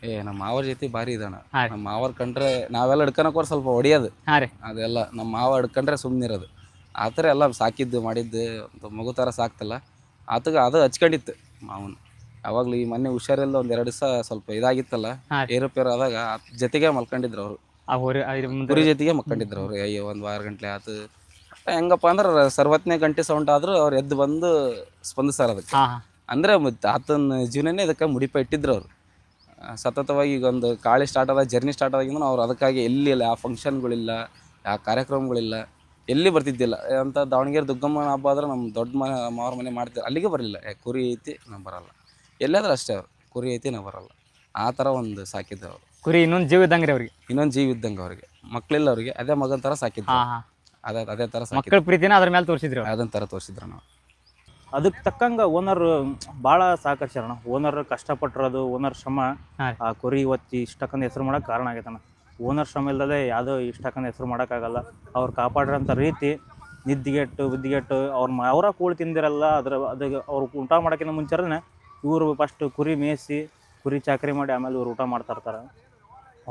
ಏ ನಮ್ಮ ಮಾವರ ಜೊತೆ ಭಾರಿ ಇದಾನ ಹಾ ರೀ. ನಮ್ಮ ಮಾವರ್ ಕಂಡ್ರೆ ನಾವೆಲ್ಲ ಹಿಡ್ಕೊಳಕೋರ್ ಸ್ವಲ್ಪ ಹೊಡಿಯೋದು ಹಾ ರೀ. ಅದೆಲ್ಲ ನಮ್ಮ ಮಾವ ಹಿಡ್ಕೊಂಡ್ರೆ ಸುಮ್ಮನಿರೋದು ಆ ಥರ ಎಲ್ಲ ಸಾಕಿದ್ದು ಮಾಡಿದ್ದು ಒಂದು ಮಗು ಥರ ಸಾಕ್ತಲ್ಲ. ಆತಗ ಅದು ಹಚ್ಕೊಂಡಿತ್ತು ಮಾವನ. ಯಾವಾಗಲೂ ಈ ಮೊನ್ನೆ ಹುಷಾರಿಲ್ಲ ಒಂದು ಎರಡು ದಿವಸ ಸ್ವಲ್ಪ ಇದಾಗಿತ್ತಲ್ಲ ಹಾ. ಏರುಪೇರು ಆದಾಗ ಜೊತೆಗೆ ಮಲ್ಕೊಂಡಿದ್ರು ಅವರು. ಆ ಹೋರಿ ಆ ಇದು ಮುಂದೆ- ಕುರಿ ಜೊತೆಗೆ ಮಕ್ಕಂಡಿದ್ರು ಅವ್ರು. ಅಯ್ಯೋ ಒಂದು ವಾರ ಗಂಟ್ಲೆ ಆತು. ಹೆಂಗಪ್ಪ ಅಂದ್ರೆ ಸರ್ವತ್ನೇ ಗಂಟೆ ಸೌಂಡ್ ಆದ್ರೂ ಅವ್ರು ಎದ್ದು ಬಂದು ಸ್ಪಂದಿಸ್ತಾರ ಅದಕ್ಕೆ. ಅಂದ್ರೆ ಹಾ. ಅಂದರೆ ಮತ್ತು ಆತನ ಜೀವನನೇ ಇದಕ್ಕೆ ಮುಡಿಪ ಇಟ್ಟಿದ್ರು ಅವರು. ಸತತವಾಗಿ ಈಗ ಒಂದು ಕಾಳಿ ಸ್ಟಾರ್ಟ್ ಆದ ಜರ್ನಿ ಸ್ಟಾರ್ಟ್ ಆದಾಗಿಂದ ಅವ್ರು ಅದಕ್ಕಾಗಿ ಎಲ್ಲಿ ಇಲ್ಲ ಆ ಫಂಕ್ಷನ್ಗಳಿಲ್ಲ ಯಾವ ಕಾರ್ಯಕ್ರಮಗಳಿಲ್ಲ ಎಲ್ಲಿ ಬರ್ತಿದ್ದಿಲ್ಲ. ಅಂತ ದಾವಣಗೆರೆ ದುಗ್ಗಮ್ಮನ ಹಬ್ಬ ಆದ್ರೆ ನಮ್ಮ ದೊಡ್ಡ ಮನೆ ಮಾವ್ರ ಮನೆ ಮಾಡ್ತೀವಿ ಅಲ್ಲಿಗೆ ಬರಲಿಲ್ಲ. ಯಾ ಕುರಿ ಐತಿ ನಾವು ಬರಲ್ಲ. ಎಲ್ಲಾದ್ರೂ ಅಷ್ಟೇ ಅವ್ರು. ಕುರಿ ಐತಿ ನಾವು ಬರಲ್ಲ. ಆ ಥರ ಒಂದು ಸಾಕಿದ್ದು ಅವರು. ಕುರಿ ಇನ್ನೊಂದು ಜೀವ ಇದ್ದಂಗೆ ರೀ ಅವ್ರಿಗೆ. ಇನ್ನೊಂದು ಜೀವ ಇದ್ದಂಗೆ ಅವ್ರಿಗೆ. ಮಕ್ಕಳಿಲ್ಲ ಅವ್ರಿಗೆ. ಅದೇ ಮಗನ ಥರ ಸಾಕಿದ್ರು. ಹಾ ಹಾ. ಅದೇ ಅದೇ ಥರ ಮಕ್ಕಳ ಪ್ರೀತಿನ ಅದ್ರ ಮೇಲೆ ತೋರಿಸಿದ್ರು ಅದನ್ನ ಥರ ತೋರಿಸಿದ್ರು ನಾವು. ಅದಕ್ಕೆ ತಕ್ಕಂಗೆ ಓನರ್ ಭಾಳ ಸಹಕರಿಸ್ಯಾರಣ ಓನರ್ ಕಷ್ಟಪಟ್ಟಿರೋದು ಓನರ್ ಶ್ರಮ ಹಾ. ಆ ಕುರಿ ಒತ್ತಿ ಇಷ್ಟಕ್ಕಂದು ಹೆಸರು ಮಾಡೋಕೆ ಕಾರಣ ಆಗೈತಣ್ಣ. ಓನರ್ ಶ್ರಮ ಇಲ್ಲದೆ ಯಾವುದೋ ಇಷ್ಟಕ್ಕಂದು ಹೆಸರು ಮಾಡೋಕ್ಕಾಗಲ್ಲ ಅವ್ರು ಕಾಪಾಡಿರೋಂಥ ರೀತಿ ನಿದ್ದಿಗೆಟ್ಟು ಬುದ್ದಿಗೆಟ್ಟು ಅವ್ರ ಮ ಅವರ ಕೂಳು ತಿಂದಿರಲ್ಲ ಅದ್ರ ಅದು ಅವ್ರು ಊಟ ಮಾಡೋಕ್ಕಿಂತ ಮುಂಚೆನೇ ಇವರು ಫಸ್ಟ್ ಕುರಿ ಮೇಯಿಸಿ ಕುರಿ ಚಾಕರಿ ಮಾಡಿ ಆಮೇಲೆ ಇವ್ರು ಊಟ ಮಾಡ್ತಾ ಇರ್ತಾರೆ.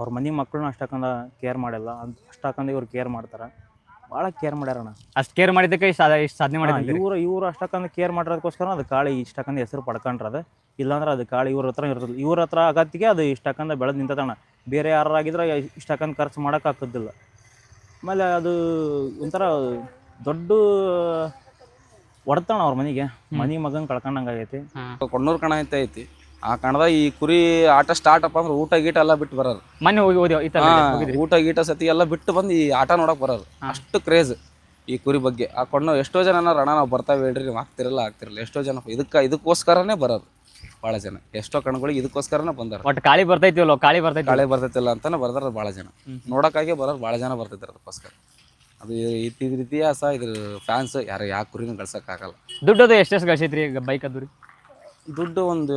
ಅವ್ರ ಮನೆ ಮಕ್ಕಳನ್ನ ಅಷ್ಟಕ್ಕಂದ ಕೇರ್ ಮಾಡಿಲ್ಲ. ಅಂತ ಅಷ್ಟಕ್ಕಂದ ಇವ್ರು ಕೇರ್ ಮಾಡ್ತಾರೆ. ಭಾಳ ಕೇರ್ ಮಾಡ್ಯಾರಣ್ಣ. ಅಷ್ಟು ಕೇರ್ ಮಾಡಿದ್ದಕ್ಕೆ ಇಷ್ಟ ಇಷ್ಟ ಸಾಧನೆ ಮಾಡಿದ್ರಿ? ಇವರು ಇವರು ಅಷ್ಟಕ್ಕಂದ ಕೇರ್ ಮಾಡಿರೋದಕ್ಕೋಸ್ಕರ ಅದು ಕಾಳಿ ಇಷ್ಟಕ್ಕಂದ ಹೆಸರು ಪಡ್ಕೊಂಡ್ರದ ಇಲ್ಲಾಂದ್ರೆ ಅದು ಕಾಳಿ ಇವ್ರ ಹತ್ರ ಇರ್ತದೆ. ಇವ್ರ ಹತ್ರ ಆಗತ್ತಿಗೆ ಅದು ಇಷ್ಟಕ್ಕಂದ ಬೆಳೆದು ನಿಂತದಣ್ಣ. ಬೇರೆ ಯಾರಾಗಿದ್ರೆ ಇಷ್ಟಕ್ಕಂದ ಖರ್ಚು ಮಾಡೋಕ್ಕಾಗ್ತದಿಲ್ಲ ಆಮೇಲೆ ಅದು ಒಂಥರ ದೊಡ್ಡ ಹೊಡ್ತಾಣ ಅವ್ರ ಮನೆಗೆ. ಮನೆ ಮಗನ್ ಕಳ್ಕೊಂಡಂಗೆ ಆಗೈತಿ. ಕೊಣ್ಣೂರು ಕಣ ಅಂತ ಐತಿ. ಆ ಕಣದಾಗ ಈ ಕುರಿ ಆಟ ಸ್ಟಾರ್ಟ್ ಅಪ್ಪ ಅಂದ್ರೆ ಊಟ ಗೀಟ ಎಲ್ಲ ಬಿಟ್ಟು ಬರೋರು. ಮನೆ ಹೋಗಿ ಹೋಗಿ ಈ ತರ ಹಾ, ಹೋಗಿದ್ರಿ? ಊಟ ಗೀಟ ಸತಿ ಎಲ್ಲ ಬಿಟ್ಟು ಬಂದು ಈ ಆಟ ನೋಡಕ್ ಬರೋರು. ಅಷ್ಟು ಕ್ರೇಜ್ ಈ ಕುರಿ ಬಗ್ಗೆ. ಆ ಕೊಂಡು ಎಷ್ಟೋ ಜನ ಅಣ್ಣ ನಾವು ಬರ್ತಾವೆ ಹೇಳ್ರಿ ನೀವು ಆಗ್ತಿರಲ್ಲ ಆಗ್ತಿರಲ್ಲ ಎಷ್ಟೋ ಜನ ಇದಕ್ಕೆ ಇದಕ್ಕೋಸ್ಕರನೇ ಬರೋರು ಭಾಳ ಜನ. ಎಷ್ಟೋ ಕಣ್ಗಳಿಗೆ ಇದಕ್ಕೋಸ್ಕರನೇ ಬಂದಾರ ಒಟ್ಟು ಕಾಳಿ ಬರ್ತೈತಿವಲ್ಲ ಕಾಳಿ ಬರ್ತೈತಿ. ಕಾಳೆ ಬರ್ತೈತಿಲ್ಲ ಅಂತಾನೆ ಬರ್ದಾರ ಭಾಳ ಜನ. ನೋಡೋಕ್ಕಾಗೆ ಬರೋರು ಭಾಳ ಜನ ಬರ್ತೈತಿ ಅದಕ್ಕೋಸ್ಕರ. ಅದು ಇತ್ತಿದ ಇತಿಹಾಸ ಇದ್ರ ಫ್ಯಾನ್ಸ್ ಯಾರು ಯಾವ ಕುರಿನೂ ಗಳಿಸೋಕ್ಕಾಗಲ್ಲ. ದುಡ್ಡದು ಎಷ್ಟೆಷ್ಟು ಗಳಿಸೈತ್ರಿ ಬೈಕ್ ಅದು ರೀ? ದುಡ್ಡು ಒಂದು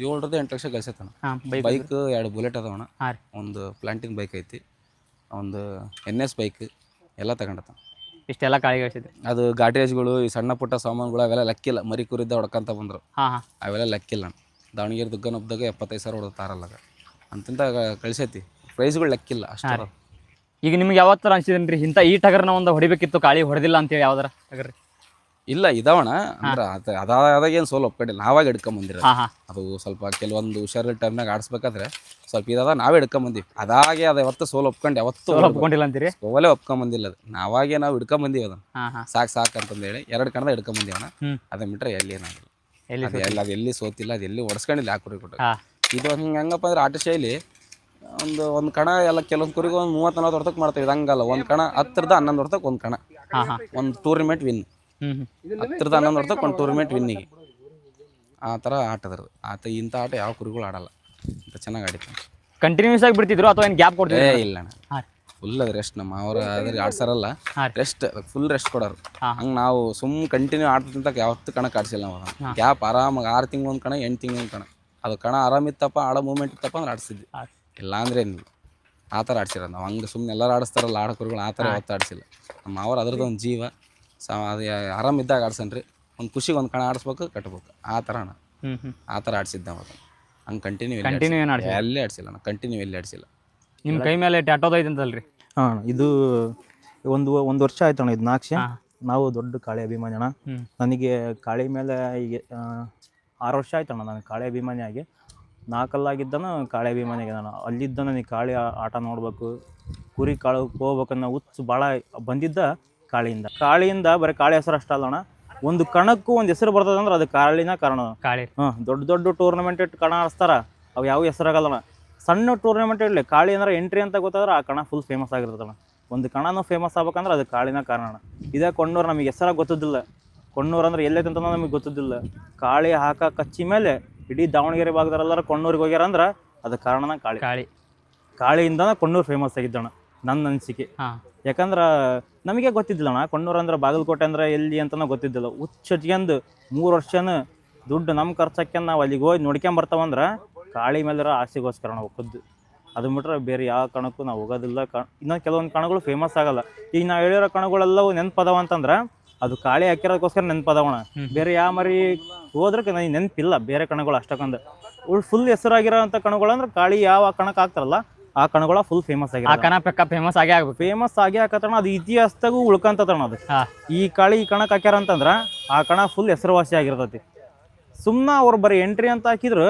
ಏಳರಿಂದ ಎಂಟು ಲಕ್ಷ ಗಳಿಸೈತಣ್ಣ ಹಾ ಬೈಕ್ ಬೈಕ್ ಎರಡು ಬುಲೆಟ್ ಅದಾವಣ ಹಾ ರೀ. ಒಂದು ಪ್ಲಾಂಟಿನ್ ಬೈಕ್ ಐತಿ ಒಂದು ಎನ್ ಎಸ್ ಬೈಕ್ ಎಲ್ಲ ತಗೊಂಡತ ಇಷ್ಟೆಲ್ಲ ಕಾಳಿ ಗಳಿಸೈತ್ರಿ ಅದು ಗಾಡ್ರೇಜ್ಗಳು ಈ ಸಣ್ಣ ಪುಟ್ಟ ಸಾಮಾನುಗಳು ಅವೆಲ್ಲ ಲೆಕ್ಕಿಲ್ಲ. ಮರಿ ಕುರಿದ್ದ ಹೊಡ್ಕಂತ ಬಂದರು. ಹಾ ಹಾ. ಅವೆಲ್ಲ ಲೆಕ್ಕಿಲ್ಲ ದಾವಣಗೆರೆ ದುಗ್ಗನೊಬ್ಬದಾಗ ಎಪ್ಪತ್ತೈದು ಸಾವಿರ ಹೊಡ್ತಾರಲ್ಲ ಅಂತಂತ ಕಳಿಸೈತಿ ಪ್ರೈಸ್ಗಳು ಲೆಕ್ಕಿಲ್ಲ ಅಷ್ಟು. ಈಗ ನಿಮ್ಗೆ ಯಾವತ್ತರ ಅನ್ಸಿದ್ರಿ ಇಂಥ ಈ ಟಗರ್ನ ಒಂದು ಹೊಡಿಬೇಕಿತ್ತು ಕಾಳಿ ಹೊಡೆದಿಲ್ಲ ಅಂತೇಳಿ ಯಾವ್ದಾರ ಟಗರ್ ರೀ ಇಲ್ಲ ಇದಾವಣ. ಅಂದ್ರೆ ಅದ ಅದಾದಾಗ ಏನು ಸೋಲ್ ಒಪ್ಕೊಂಡಿಲ್ಲ ನಾವಾಗ ಹಿಡ್ಕೊಂಬಂದಿರೋದು ಹಾ ಹಾ. ಅದು ಸ್ವಲ್ಪ ಕೆಲವೊಂದು ಹುಷಾರಿಲ್ಲ ಟೈಮ್ನಾಗ ಆಡಿಸ್ಬೇಕಾದ್ರೆ ಸ್ವಲ್ಪ ಇದಾದ ನಾವೇ ಹಿಡ್ಕೊಂಬಂದಿವಿ ಅದಾಗೆ ಅದ ಯಾವತ್ತು ಸೋಲ್ ಒಪ್ಕೊಂಡು ಯಾವತ್ತು ಸೋಲ್ ಒಪ್ಕೊಂಡಿಲ್ಲ ಅಂತೀರಿ? ಸೋಲೇ ಒಪ್ಕೊಂಬಂದಿಲ್ಲ ಅದು. ನಾವಾಗೆ ನಾವು ಹಿಡ್ಕೊಂಬಂದಿವಿ ಅದನ್ನ. ಹಾ ಹಾ. ಸಾಕು ಸಾಕು ಅಂತಂದು ಹೇಳಿ ಎರಡು ಕಣದ ಹಿಡ್ಕೊಂಬಂದಿವಣ ಹ್ಮ್. ಅದನ್ನ ಬಿಟ್ರೆ ಎಲ್ಲಿ ಏನಾಗಿಲ್ಲ. ಎಲ್ಲಿ ಅದು ಎಲ್ಲಿ ಅದು ಎಲ್ಲಿ ಸೋತಿಲ್ಲ ಅದು ಎಲ್ಲಿ ಹೊಡ್ಸ್ಕೊಂಡಿಲ್ಲ ಆ ಕುರಿ ಕೊಟ್ಟು ಹಾ. ಇದು ಹಿಂಗೆ ಹೆಂಗಪ್ಪ ಅಂದ್ರೆ ಆಟ ಶೈಲಿ ಒಂದು ಒಂದು ಕಣ ಎಲ್ಲ ಕೆಲವೊಂದು ಕುರಿಗೆ ಒಂದು ಮೂವತ್ತು ನಲ್ವತ್ತು ಹೊರ್ತಕ್ಕೆ ಮಾಡ್ತೀವಿ. ಇದು ಹಂಗಲ್ಲ. ಒಂದು ಕಣ ಹತ್ತಿರದ ಹನ್ನೊಂದು ಹೊರ್ತಕ್ಕೆ ಒಂದು ಕಣ. ಹಾ ಹಾ. ಒಂದು ಟೂರ್ನಿಮೆಂಟ್ ವಿನ್ ಹತ್ತರದ ಹನ್ನೊಂದು ಹೊರ್ತಕ್ಕೆ ಒಂದು ಟೂರ್ನಮೆಂಟ್ ವಿನ್ನಿಗೆ ಆ ಥರ ಆಟದ್ರದ್ದು ಆತ ಇಂಥ ಆಟ ಯಾವ ಕುರಿಗಳು ಆಡಲ್ಲ. ಅಂತ ಚೆನ್ನಾಗಿ ಆಡಿತ್ತು ಕಂಟಿನ್ಯೂಸ್ ಆಗಿ ಬಿಡ್ತಿದ್ರು ಅಥವಾ ಏನು ಗ್ಯಾಪ್ ಏ ಕೊಡ್ತಿದ್ರು ಇಲ್ಲ ಫುಲ್ ಅದು ರೆಸ್ಟ್ ನಮ್ಮ ಅವ್ರ ಅದ್ರ ಆಡ್ಸಾರಲ್ಲ. ರೆಸ್ಟ್ ಫುಲ್ ರೆಸ್ಟ್ ಕೊಡೋರು. ಹಂಗೆ ನಾವು ಸುಮ್ ಕಂಟಿನ್ಯೂ ಆಡ್ತಿಂತ ಯಾವತ್ತು ಕಣ ಆಡ್ಸಿಲ್ಲ ನಾವು ಗ್ಯಾಪ್ ಆರಾಮಾಗಿ ಆರು ತಿಂಗಳು ಒಂದು ಕಣ ಎಂಟು ತಿಂಗ್ಳು ಒಂದು ಕಣ. ಅದು ಕಣ ಆರಾಮಿತ್ತಪ್ಪ ಆಡೋ ಮೂಮೆಂಟ್ ಇತ್ತಪ್ಪ ಅಂದ್ರೆ ಆಡಿಸಿದ್ವಿ. ಇಲ್ಲ ಅಂದ್ರೆ ಏನಿಲ್ಲ. ಆ ಥರ ಆಡ್ಸಿರೋದು ನಾವು. ಹಂಗೆ ಸುಮ್ಮನೆ ಎಲ್ಲರೂ ಆಡಿಸ್ತಾರಲ್ಲ ಆಡೋ ಕುರಿಗಳು ಆ ಥರ ಯಾವತ್ತು ಆಡಿಸಿಲ್ಲ. ನಮ್ಮ ಅವ್ರ ಅದ್ರದ್ದು ಒಂದು ಜೀವ. ಸ ಅದು ಆರಾಮಿದ್ದಾಗ ಆಡ್ಸನ್ರಿ. ಒಂದು ಖುಷಿಗೆ ಒಂದು ಕಣ ಆಡಿಸ್ಬೇಕು ಕಟ್ಬೇಕು. ಆ ಥರ ಅಣ್ಣ. ಹ್ಞೂ ಆ ಥರ ಆಡ್ಸಿದ್ದೆ ಅವಾಗ. ಹಂಗೆ ಕಂಟಿನ್ಯೂ ಕಂಟಿನ್ಯೂ ಏನು ಆಡಿಸಿ ಎಲ್ಲಿ ಆಡಿಸಿಲ್ಲ ನಾನು ಕಂಟಿನ್ಯೂ ಎಲ್ಲಿ ಆಡಿಸಿಲ್ಲ. ನಿಮ್ಮ ಕೈ ಮೇಲೆ ಟ್ಯಾಟೋದ ಐತಂತಲ್ರಿ? ಹಾಂ ಇದು ಒಂದು ಒಂದು ವರ್ಷ ಆಯ್ತು ಅಣ್ಣ ಇದು ನಾಕ್ಷ ನಾವು ದೊಡ್ಡ ಕಾಳಿ ಅಭಿಮಾನಿ ಅಣ್ಣ. ನನಗೆ ಕಾಳಿ ಮೇಲೆ ಈಗ ಆರು ವರ್ಷ ಆಯ್ತು ಅಣ್ಣ ನಾನು ಕಾಳಿ ಅಭಿಮಾನಿ ಆಗಿ. ನಾಲ್ಕಲ್ಲಾಗಿದ್ದಾನ ಕಾಳಿ ಅಭಿಮಾನಿ ಆಗಿ ನಾನು ಅಲ್ಲಿದ್ದ ನನಗೆ ಕಾಳಿ ಆಟ ನೋಡಬೇಕು ಕುರಿ ಕಾಳು ಹೋಗ್ಬೇಕನ್ನೋ ಹುಚ್ಚು ಭಾಳ ಬಂದಿದ್ದ. ಕಾಳಿಯಿಂದ. ಕಾಳಿಯಿಂದ ಬರೀ ಕಾಳಿ ಹೆಸರು ಅಷ್ಟೇ ಅಲ್ಲೋಣ ಒಂದು ಕಣಕ್ಕೂ ಒಂದು ಹೆಸರು ಬರ್ತದಂದ್ರೆ ಅದು ಕಾಳಿನ ಕಾರಣ. ಕಾಳಿ. ಹ್ಞೂ ದೊಡ್ಡ ದೊಡ್ಡ ಟೂರ್ನಮೆಂಟ್ ಇಟ್ಟು ಕಣ ಆಡಿಸ್ತಾರ ಅವು ಯಾವ ಹೆಸರಾಗಲ್ಲಣ ಸಣ್ಣ ಟೂರ್ನಮೆಂಟ್ ಇರಲಿ ಕಾಳಿ ಅಂದ್ರೆ ಎಂಟ್ರಿ ಅಂತ ಗೊತ್ತಾದ್ರೆ ಆ ಕಣ ಫುಲ್ ಫೇಮಸ್ ಆಗಿರ್ತದಣ ಒಂದು ಕಣನೂ ಫೇಮಸ್ ಆಗ್ಬೇಕಂದ್ರೆ ಅದು ಕಾಳಿನ ಕಾರಣ. ಇದೇ ಕೊಣ್ಣೂರ್ ನಮಗೆ ಹೆಸರ ಗೊತ್ತಿದ್ದಿಲ್ಲ. ಕೊಣ್ಣೂರು ಅಂದ್ರೆ ಎಲ್ಲೈತೆ ಅಂತ ನಮಗೆ ಗೊತ್ತಿದ್ದಿಲ್ಲ. ಕಾಳಿ ಹಾಕ ಕಚ್ಚಿ ಮೇಲೆ ಇಡೀ ದಾವಣಗೆರೆ ಭಾಗದವರೆಲ್ಲರೂ ಕೊಣ್ಣೂರಿಗೆ ಹೋಗ್ಯಾರ ಅಂದ್ರೆ ಅದು ಕಾರಣನ ಕಾಳಿ. ಕಾಳಿ. ಕಾಳಿಯಿಂದನ ಕೊಣ್ಣೂರು ಫೇಮಸ್ ಆಗಿದ್ದಣ ನನ್ನ ಅನಿಸಿಕೆ. ಹಾ. ಯಾಕಂದ್ರೆ ನಮಗೆ ಗೊತ್ತಿದ್ದಿಲ್ಲ ಅಣ್ಣ. ಕೊಣ್ಣೂರು ಅಂದ್ರೆ ಬಾಗಲಕೋಟೆ ಅಂದ್ರೆ ಎಲ್ಲಿ ಅಂತನೂ ಗೊತ್ತಿದ್ದಿಲ್ಲ. ಹುಚ್ಚಟ್ಗೆಂದು ಮೂರು ವರ್ಷನ ದುಡ್ಡು ನಮ್ಮ ಖರ್ಚಕ್ಕೆಂದು ನಾವು ಅಲ್ಲಿಗೆ ಹೋಗಿ ನೋಡ್ಕೊಂಡ್ ಬರ್ತಾವಂದ್ರೆ ಕಾಳಿ ಮೇಲಿರೋ ಆಸೆಗೋಸ್ಕರ ನಾವು ಖುದ್ದು ಅದು ಬಿಟ್ರೆ ಬೇರೆ ಯಾವ ಕಣಕ್ಕೂ ನಾವು ಹೋಗೋದಿಲ್ಲ. ಕಣ್ ಇನ್ನೊಂದು ಕೆಲವೊಂದು ಕಣಗಳು ಫೇಮಸ್ ಆಗಲ್ಲ. ಈಗ ನಾವು ಹೇಳಿರೋ ಕಣಗಳೆಲ್ಲವೂ ನೆನಪದವ ಅಂತಂದ್ರೆ ಅದು ಕಾಳಿ ಹಾಕಿರೋದಕ್ಕೋಸ್ಕರ ನೆನಪದವಣ. ಬೇರೆ ಯಾವ ಮರಿ ಹೋದ್ರೆ ನನಗೆ ನೆನಪಿಲ್ಲ. ಬೇರೆ ಕಣಗಳು ಅಷ್ಟಕ್ಕೊಂದು. ಉಳ್ ಫುಲ್ ಹೆಸರಾಗಿರೋ ಅಂಥ ಕಣಗಳು ಅಂದ್ರೆ ಕಾಳಿ ಯಾವ ಕಣಕ್ಕೆ ಹಾಕ್ತಾರಲ್ಲ ಆ ಕಣಗಳ ಫುಲ್ ಫೇಮಸ್ ಆ ಕಣ ಪೆಕ್ಕ ಫೇಮಸ್ ಆಗೇ ಆಗ್ಬೇಕು. ಫೇಮಸ್ ಆಗಿ ಹಾಕತ್ತಣ ಅದು ಇತಿಹಾಸದಾಗೂ ಉಳ್ಕಂತತಣ ಅದು. ಹಾ. ಈ ಕಾಳಿ ಈ ಕಣಕ್ ಹಾಕ್ಯಾರ ಅಂತಂದ್ರ ಆ ಕಣ ಫುಲ್ ಹೆಸರುವಾಸಿ ಆಗಿರ್ತೈತಿ. ಸುಮ್ಮನ ಅವ್ರು ಬರೀ ಎಂಟ್ರಿ ಅಂತ ಹಾಕಿದ್ರು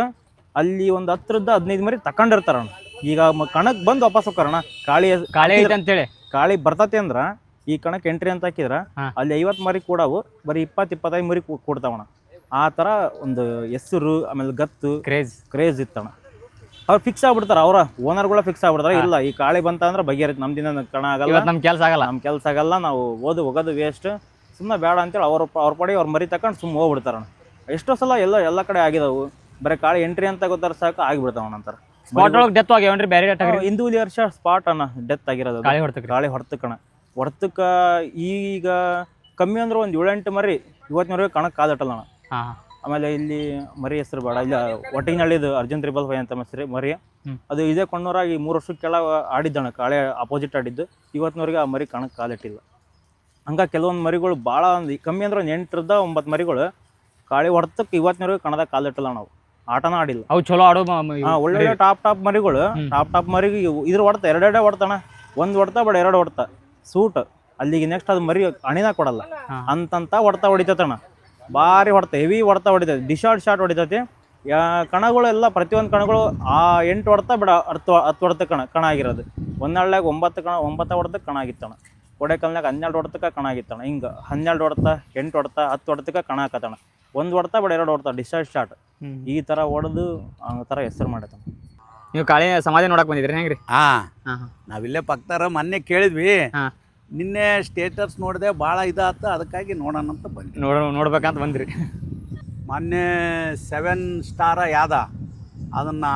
ಅಲ್ಲಿ ಒಂದು ಹತ್ತರಿಂದ ಹದಿನೈದು ಮರಿ ತಕೊಂಡಿರ್ತಾರಣ ಈಗ ಮ- ಕಣಕ್ ಬಂದು ವಾಪಸ್ ಹೋಗ್ತಾರಣ ಕಾಳಿ ಹೆಸ್- ಕಾಳಿ ಐತೆ ಹಾಕಿದ್ರ- ಅಂತೇಳಿ ಕಾಳಿ ಬರ್ತತಿ ಅಂದ್ರ ಈ ಕಣಕ್ ಎಂಟ್ರಿ ಅಂತ ಹಾಕಿದ್ರ ಹಾ. ಅಲ್ಲಿ ಐವತ್ ಮರಿ ಕೂಡವು ಬರೀ ಇಪ್ಪತ್ ಇಪ್ಪತ್ತೈದು ಮರಿ ಕೂ- ಕೂಡ್ತಾವಣ ಆ ತರ ಒಂದು ಹೆಸರು ಆಮೇಲೆ ಗತ್ತು ಕ್ರೇಜ್ ಕ್ರೇಜ್ ಇತ್ತಣ ಅವ್ರು ಫಿಕ್ಸ್ ಆಗ್ಬಿಡ್ತಾರ ಅವ್ರ ಓನರ್ಗಳ ಫಿಕ್ಸ್ ಆಗ್ಬಿಡ್ತಾರ. ಇಲ್ಲ ಈ ಕಾಳಿ ಬಂತ ಅಂದ್ರೆ ಬಗೆಹರಿತ್ ನಮ್ದಿನ ಕಣ ಆಗಲ್ಲ. ನಮ್ ಕೆಲ್ಸ ಆಗಲ್ಲ. ನಮ್ ಕೆಲಸ ಆಗಲ್ಲ ನಾವು ಓದು ಹೋಗೋದು ವೇಸ್ಟ್ ಸುಮ್ಮನೆ ಬೇಡ ಅಂತೇಳಿ ಅವ್ರ ಅವ್ರ ಪಡೆ ಅವ್ರ ಮರಿ ತಕೊಂಡು ಸುಮ್ಮನೆ ಹೋಗ್ಬಿಡ್ತಾರಣ ಎಷ್ಟೋ ಸಲ ಎಲ್ಲ ಎಲ್ಲ ಕಡೆ ಆಗಿದಾವು. ಬರೀ ಕಾಳಿ ಎಂಟ್ರಿ ಅಂತ ಗೊತ್ತಾರ ಸಾಕು ಆಗಿಬಿಡ್ತಾವ ನಂತರ ಸ್ಪಾಟ್ ಒಳಗೆ ಡೆತ್ ಆಗ್ಯಾವನ್ರಿ? ಬೇರೆ ಆಗಿ ಹಿಂದೂಲಿ ವರ್ಷ ಸ್ಪಾಟ್ ಅಣ್ಣ ಡೆತ್ ಆಗಿರೋದು. ಕಾಳಿ ಹೊಡ್ತಕ್ರಿ ಗಾಳಿ ಹೊಡ್ತಕ್ಕಣ ಹೊಡ್ತಕ್ಕ ಈಗ ಕಮ್ಮಿ ಅಂದ್ರೆ ಒಂದು ಏಳೆಂಟು ಮರಿ ಇವತ್ತಿನವರೆಗೆ ಕಣಕ್ಕೆ ಕಾದಟ್ಟಲ್ಲ ಅಣ್ಣ. ಆಮೇಲೆ ಇಲ್ಲಿ ಮರಿ ಹೆಸರು ಬೇಡ ಇಲ್ಲ ಒಟ್ಟಿನಹಳ್ಳಿದು ಅರ್ಜುನ್ ತ್ರಿಬಲ್ ಫೈವ್ ಅಂತ ಹೆಸರು ಮರಿ. ಅದು ಇದೇ ಕೊಣ್ಣೂರಾಗಿ ಮೂರು ವರ್ಷಕ್ಕೆ ಕೆಳ ಆಡಿದ್ದಣ ಕಾಳೆ ಅಪೋಸಿಟ್ ಆಡಿದ್ದು. ಇವತ್ತಿನವರೆಗೆ ಆ ಮರಿ ಕಣಕ್ಕೆ ಕಾಲಿಟ್ಟಿಲ್ಲ ಹಂಗೆ ಕೆಲವೊಂದು ಮರಿಗಳು ಭಾಳ ಒಂದು ಕಮ್ಮಿ ಅಂದ್ರೆ ಒಂದು ಎಂಟರಿಂದ ಒಂಬತ್ತು ಮರಿಗಳು ಕಾಳಿ ಹೊಡೆತಕ್ಕೆ ಇವತ್ತಿನವರೆಗೆ ಕಣದಾಗ ಕಾಲಿಟ್ಟಿಲ್ಲ ನಾವು. ಆಟನ ಆಡಿಲ್ಲ. ಅವು ಚಲೋ ಆಡೋ ಒಳ್ಳೊಳ್ಳೆ ಟಾಪ್ ಟಾಪ್ ಮರಿಗಳು. ಟಾಪ್ ಟಾಪ್ ಮರಿಗೆ ಇದ್ರ ಹೊಡ್ತ ಎರಡೆರಡೇ ಹೊಡ್ತಾನ ಒಂದು ಹೊಡ್ತಾ ಬಡ ಎರಡು ಹೊಡ್ತಾ. ಸೂಟ್. ಅಲ್ಲಿಗೆ ನೆಕ್ಸ್ಟ್ ಅದು ಮರಿ ಅಣಿನ ಕೊಡಲ್ಲ. ಅಂತಂತ ಹೊಡ್ತಾ ಹೊಡಿತೈತಣ್ಣ ಭಾರಿ ಹೊಡ್ತ ಹೆವಿ ಹೊಡ್ತಾ ಹೊಡಿತೈತಿ ಡಿಶಾರ್ಟ್ ಶಾರ್ಟ್ ಹೊಡಿತೈತಿ. ಯಾ ಕಣಗಳು ಎಲ್ಲ ಪ್ರತಿಯೊಂದು ಕಣಗಳು ಆ ಎಂಟು ಹೊಡ್ತಾ ಬಿಡ ಹತ್ತು ಹತ್ತು ಹೊಡ್ತ ಕಣ ಕಣ ಆಗಿರೋದು. ಒಂದಳ್ಳ್ಯಾಗ ಒಂಬತ್ತು ಕಣ ಒಂಬತ್ತು ಹೊಡ್ತಕ್ಕೆ ಕಣ ಆಗಿತ್ತಣ. ಕೊಡೆಕಲ್ನಾಗ ಹನ್ನೆರಡು ಹೊಡ್ತಕ್ಕೆ ಕಣ ಆಗಿತ್ತಣ. ಹಿಂಗೆ ಹನ್ನೆರಡು ಹೊಡ್ತ ಎಂಟು ಹೊಡೆತ ಹತ್ತು ಹೊಡ್ತಕ್ಕೆ ಕಣ ಹಾಕತ್ತಣ. ಒಂದು ಹೊಡ್ತಾ ಬಿಡ ಎರಡು ಹೊಡ್ತಾ ಡಿಸ್ಚಾರ್ಜ್ ಶಾರ್ಟ್ ಈ ಥರ ಹೊಡೆದು ಆ ಥರ ಹೆಸರು ಮಾಡತ್ತ ನೀವು ಕಾಳಿ ಸಮಾಧಿ ನೋಡಕ್ ಬಂದಿದ್ರಿ ಹೆಂಗ್ರಿ? ಹಾ. ಹಾ ಹಾ. ನಾವಿಲ್ಲೇ ಪಕ್ತಾರ ಮೊನ್ನೆ ಕೇಳಿದ್ವಿ. ಹಾ. ನಿನ್ನೆ ಸ್ಟೇಟಸ್ ನೋಡಿದೆ ಭಾಳ ಇದಾತ ಅದಕ್ಕಾಗಿ ನೋಡೋಣ ಅಂತ ಬಂದ್ರಿ ನೋಡ ನೋಡ್ಬೇಕಂತ ಬಂದ್ರಿ. ಮೊನ್ನೆ ಸೆವೆನ್ ಸ್ಟಾರ ಯಾದ ಅದನ್ನು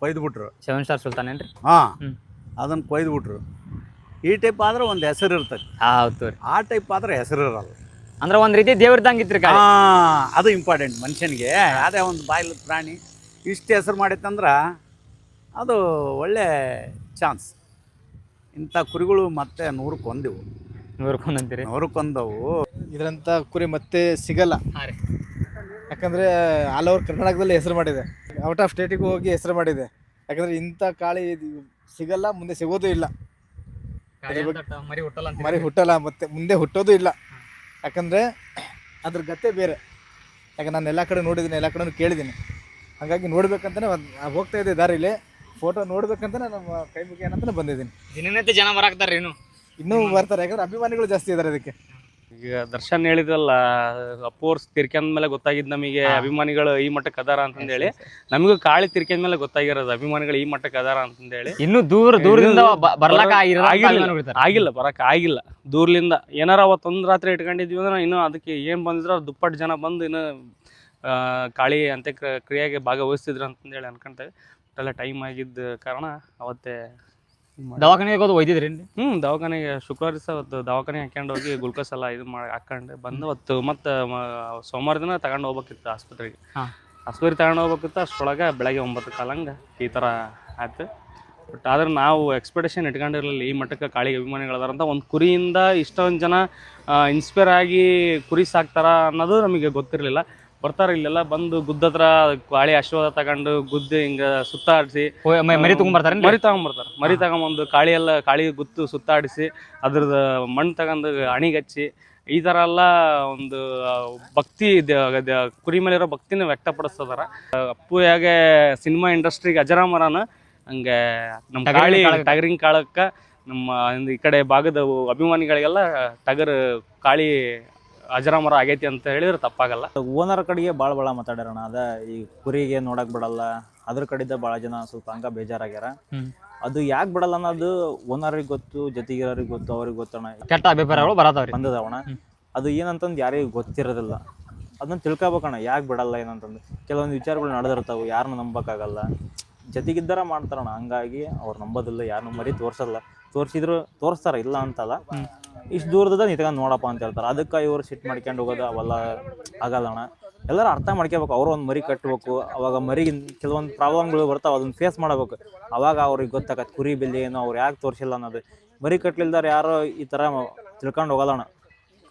ಕೊಯ್ದುಬಿಟ್ರು. ಸೆವೆನ್ ಸ್ಟಾರ್ ಸುಲ್ತಾನ್ ಏನ್ರಿ ಹಾಂ ಹ್ಮ್. ಅದನ್ನು ಕೊಯ್ದುಬಿಟ್ರು. ಈ ಟೈಪ್ ಆದ್ರೆ ಒಂದು ಹೆಸರು ಇರ್ತೈತಿ ಹಾ ಹೌದು ರೀ ಆ ಟೈಪ್ ಆದ್ರೆ ಹೆಸರು ಇರಲ್ಲ. ಅಂದ್ರೆ ಒಂದು ರೀತಿ ದೇವ್ರದಂಗ ಇತ್ತು ಕಾಳಿ. ಹಾಂ ಅದು ಇಂಪಾರ್ಟೆಂಟ್ ಮನುಷ್ಯನಿಗೆ. ಯಾವುದೇ ಒಂದು ಬಾಯಿಲ ಪ್ರಾಣಿ ಇಷ್ಟು ಹೆಸರು ಮಾಡಿತ್ತಂದ್ರೆ ಅದು ಒಳ್ಳೆ ಚಾನ್ಸ್ ಇಂಥ ಕುರಿಗಳು ಮತ್ತೆ ನೂರು ಕೊಂದಿವು ನೂರು ಅಂತೀರಿ ನೂರು ಕೊಂದವು ಇದರಂಥ ಕುರಿ ಮತ್ತೆ ಸಿಗಲ್ಲ. ಯಾಕಂದರೆ ರೀ. ಯಾಕಂದ್ರೆ ಆಲ್ ಓವರ್ ಕರ್ನಾಟಕದಲ್ಲಿ ಹೆಸರು ಮಾಡಿದೆ. ಔಟ್ ಆಫ್ ಸ್ಟೇಟಿಗೂ ಹೋಗಿ ಹೆಸರು ಮಾಡಿದೆ. ಯಾಕಂದ್ರೆ ಇಂಥ ಕಾಳಿ ಇದು ಸಿಗಲ್ಲ ಮುಂದೆ ಸಿಗೋದು ಇಲ್ಲ. ಮರಿ ಹುಟ್ಟಲ್ಲ. ಮರಿ ಹುಟ್ಟಲ್ಲ ಮತ್ತೆ ಮುಂದೆ ಹುಟ್ಟೋದು ಇಲ್ಲ. ಯಾಕಂದ್ರೆ ಅದ್ರ ಗತೆ ಬೇರೆ. ಯಾಕಂದ್ರೆ ನಾನು ಎಲ್ಲ ಕಡೆ ನೋಡಿದ್ದೀನಿ ಎಲ್ಲ ಕಡೆ ಕೇಳಿದ್ದೀನಿ. ಹಾಗಾಗಿ ಆ ಹೋಗ್ತಾ ಇದ್ದೆ ದಾರಿಲಿ. ಫೋಟೋ ನೋಡ್ಬೇಕಂತಾನೆ ನಮ್ಮ ಕೈ ಮುಗಿ ಏನಂತ ಬಂದಿದ್ದೀನಿ. ದಿನನಿತ್ಯ ಜನ ಬರಾಕ್ತಾರೆ ಇನ್ನು. ಇನ್ನೂ ಬರ್ತಾರೆ ಯಾಕಂದ್ರೆ ಅಭಿಮಾನಿಗಳು ಜಾಸ್ತಿ ಇದ್ದಾರೆ ಅದಕ್ಕೆ ಈಗ ದರ್ಶನ್ ಹೇಳಿದ್ರಲ್ಲ ಅಪ್ಪೋರ್ಸ್ ತಿರ್ಕೊಂಡ್ ಮೇಲೆ ಗೊತ್ತಾಗಿದ್ ನಮಗೆ ಅಭಿಮಾನಿಗಳು ಈ ಮಟ್ಟಕ್ಕೆ ಅದಾರ ಅಂತಂದೇಳಿ. ನಮಗೂ ಕಾಳಿ ತಿರ್ಕೊಂಡ್ ಮೇಲೆ ಗೊತ್ತಾಗಿರೋದು ಅಭಿಮಾನಿಗಳು ಈ ಮಟ್ಟಕ್ಕೆ ಅದಾರ ಅಂತಂದೇಳಿ. ಇನ್ನು ದೂರ ದೂರದಿಂದ ಬರ್ಲಾಕ ಆಗಿಲ್ಲ. ಬರಕ್ ಆಗಿಲ್ಲ. ದೂರ್ಲಿಂದ ಏನಾರ ಅವತ್ತೊಂದು ರಾತ್ರಿ ಇಟ್ಕೊಂಡಿದ್ವಿ ಅಂದ್ರೆ ಇನ್ನು ಅದಕ್ಕೆ ಏನ್ ಬಂದಿದ್ರು ದುಪ್ಪಟ್ಟು ಜನ ಬಂದು ಇನ್ನು ಕಾಳಿ ಅಂತ್ಯ ಕ್ರಿಯೆಗೆ ಭಾಗವಹಿಸ್ತಿದ್ರು ಅಂತಂದೇಳಿ ಅನ್ಕೊಂತೇವೆ. ಎಲ್ಲ ಟೈಮ್ ಆಗಿದ್ದ ಕಾರಣ ಅವತ್ತೇ. ದವಾಖಾನೆಗೆ ಹೋದ್ ಒಯ್ದಿದ್ರಿ ಹ್ಮ್ ದವಾಖಾನೆಗೆ ಶುಕ್ರವಾರ ದಿವಸ ಅವತ್ತು ದವಾಖಾನೆ ಹಾಕೊಂಡು ಹೋಗಿ ಗ್ಲುಕೋಸ್ ಎಲ್ಲ ಇದು ಮಾಡಿ ಹಾಕೊಂಡು ಬಂದು ಅವತ್ತು ಮತ್ತು ಸೋಮವಾರ ದಿನ ತಗೊಂಡು ಹೋಗ್ಬೇಕಿತ್ತು ಆಸ್ಪತ್ರೆಗೆ. ಆಸ್ಪತ್ರೆ ಆಸ್ಪತ್ರೆಗೆ ತಗೊಂಡು ಹೋಗ್ಬೇಕಿತ್ತು ಅಷ್ಟರೊಳಗೆ ಬೆಳಗ್ಗೆ ಒಂಬತ್ತು ಕಾಲಂಗೆ ಈ ಥರ ಆಯ್ತು. ಬಟ್ ಆದ್ರೆ ನಾವು ಎಕ್ಸ್ಪೆಕ್ಟೇಷನ್ ಇಟ್ಕೊಂಡಿರಲಿಲ್ಲ ಈ ಮಟ್ಟಕ್ಕೆ ಕಾಳಿಗೆ ಅಭಿಮಾನಿಗಳು ಅಂತ ಒಂದು ಕುರಿಯಿಂದ ಇಷ್ಟೊಂದು ಜನ ಇನ್ಸ್ಪೈರ್ ಆಗಿ ಕುರಿ ಸಾಕ್ತಾರ ಅನ್ನೋದು ನಮಗೆ ಗೊತ್ತಿರಲಿಲ್ಲ. ಬರ್ತಾರೆ ಇಲ್ಲೆಲ್ಲ ಬಂದು ಗುದ್ದ ಹತ್ರ ಕಾಳಿ ಆಶೀರ್ವಾದ ತಗೊಂಡು ಗುದ್ದು ಹಿಂಗ ಸುತ್ತಾಡಿಸಿ. ಮರಿ ತಗೊಂಡ್ಬರ್ತಾರೆ ಮರಿ ತಗೊಂಡ್ಬರ್ತಾರೆ ಮರಿ ತಗೊಂಬಂದು ಕಾಳಿ ಎಲ್ಲ ಕಾಳಿ ಗುತ್ತು ಸುತ್ತಾಡಿಸಿ ಅದ್ರದ ಮಣ್ಣು ತಗೊಂಡು ಅಣಿಗಚ್ಚಿ ಈ ಥರ ಎಲ್ಲ ಒಂದು ಭಕ್ತಿ ಕುರಿ ಮೇಲಿರೋ ಭಕ್ತಿನ ವ್ಯಕ್ತಪಡಿಸ್ತದಾರ ಅಪ್ಪು ಹೇಗೆ ಸಿನಿಮಾ ಇಂಡಸ್ಟ್ರಿಗೆ ಅಜರಾಮರನ ಹಂಗೆ ನಮ್ಮ ಕಾಳಿ. ಟಗರಿನ ಕಾಳಕ್ಕ ನಮ್ಮ ಈ ಕಡೆ ಭಾಗದ ಅಭಿಮಾನಿಗಳಿಗೆಲ್ಲ ಟಗರ್ ಕಾಳಿ ಅಜರಾಮರ ಆಗೈತಿ ಅಂತ ಹೇಳಿದ್ರೆ ತಪ್ಪಾಗಲ್ಲ. ಓನರ್ ಕಡೆಗೆ ಭಾಳ ಭಾಳ ಮಾತಾಡ್ಯಾರಣ ಅದ ಈ ಕುರಿಗೆ ನೋಡಕ್ ಬಿಡಲ್ಲ. ಅದ್ರ ಕಡೆಯಿಂದ ಭಾಳ ಜನ ಸ್ವಲ್ಪ ಹಂಗ ಬೇಜಾರಾಗ್ಯಾರ. ಅದು ಯಾಕೆ ಬಿಡಲ್ಲ ಅನ್ನೋದು ಓನರಿಗೆ ಗೊತ್ತು ಜೊತೆಗಿರೋರಿಗೆ ಗೊತ್ತು ಅವ್ರಿಗೆ ಗೊತ್ತಣ ಕೆಟ್ಟ ಅಭಿಪ್ರಾಯಗಳು ಬರತಾವ್ರಿ. ಬಂದದವಣ. ಅದು ಏನಂತಂದು ಯಾರಿಗೂ ಗೊತ್ತಿರೋದಿಲ್ಲ. ಅದನ್ನ ತಿಳ್ಕೊಬೇಕಣ ಯಾಕೆ ಬಿಡಲ್ಲ ಏನಂತಂದು. ಕೆಲವೊಂದು ವಿಚಾರಗಳು ನಡೆದಿರ್ತಾವೆ. ಯಾರನ್ನ ನಂಬಕ್ಕಾಗಲ್ಲ. ಜೊತೆಗಿದ್ದಾರ ಮಾಡ್ತಾರಣ ಹಂಗಾಗಿ ಅವ್ರು ನಂಬೋದಿಲ್ಲ. ಯಾರನ್ನೂ ಮರಿ ತೋರ್ಸಲ್ಲ. ತೋರಿಸಿದ್ರು ತೋರಿಸ್ತಾರ. ಇಲ್ಲ ಅಂತಲ್ಲ. ಇಷ್ಟು ದೂರದಿಂದ ನಿಂತ್ಕೊಂಡು ನೋಡಪ್ಪ ಅಂತ ಹೇಳ್ತಾರೆ. ಅದಕ್ಕೆ ಇವರು ಸಿಟ್ ಮಾಡ್ಕೊಂಡು ಹೋಗೋದು ಅವೆಲ್ಲ ಆಗಲ್ಲ ಅಣ್ಣ. ಎಲ್ಲರೂ ಅರ್ಥ ಮಾಡ್ಕೋಬೇಕು. ಅವರು ಒಂದು ಮರಿ ಕಟ್ಟಬೇಕು ಅವಾಗ ಮರಿಗೆ ಕೆಲವೊಂದು ಪ್ರಾಬ್ಲಮ್ಗಳು ಬರ್ತಾವೆ. ಅದನ್ನ ಫೇಸ್ ಮಾಡಬೇಕು. ಅವಾಗ ಅವ್ರಿಗೆ ಗೊತ್ತಾಗತ್ತೆ ಕುರಿ ಬೆಲೆ ಏನೋ, ಅವ್ರು ಯಾಕೆ ತೋರಿಸಿಲ್ಲ ಅನ್ನೋದು. ಮರಿ ಕಟ್ಲಿಲ್ದಾರ ಯಾರೋ ಈ ಥರ ತಿಳ್ಕೊಂಡು ಹೋಗಲ್ಲ ಅಣ್ಣ.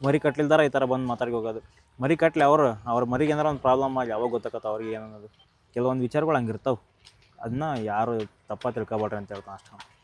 ಮರಿ ಕಟ್ಲಿಲ್ದಾರ ಈ ಥರ ಬಂದು ಮಾತಾಡಿ ಹೋಗೋದು. ಮರಿ ಕಟ್ಲಿ ಅವರು, ಅವ್ರ ಮರಿಗೆ ಏನಾರ ಒಂದು ಪ್ರಾಬ್ಲಮ್ ಆಗಿ ಅವಾಗ ಗೊತ್ತಾಗತ್ತೆ ಅವ್ರಿಗೆ ಏನನ್ನೋದು ಕೆಲವೊಂದು ವಿಚಾರಗಳು ಹಂಗಿರ್ತಾವೆ ಅದನ್ನ ಯಾರು ತಪ್ಪ ತಿಳ್ಕೊಬೇಡ್ರಿ ಅಂತ ಹೇಳ್ತಾನೆ ಅಷ್ಟೇ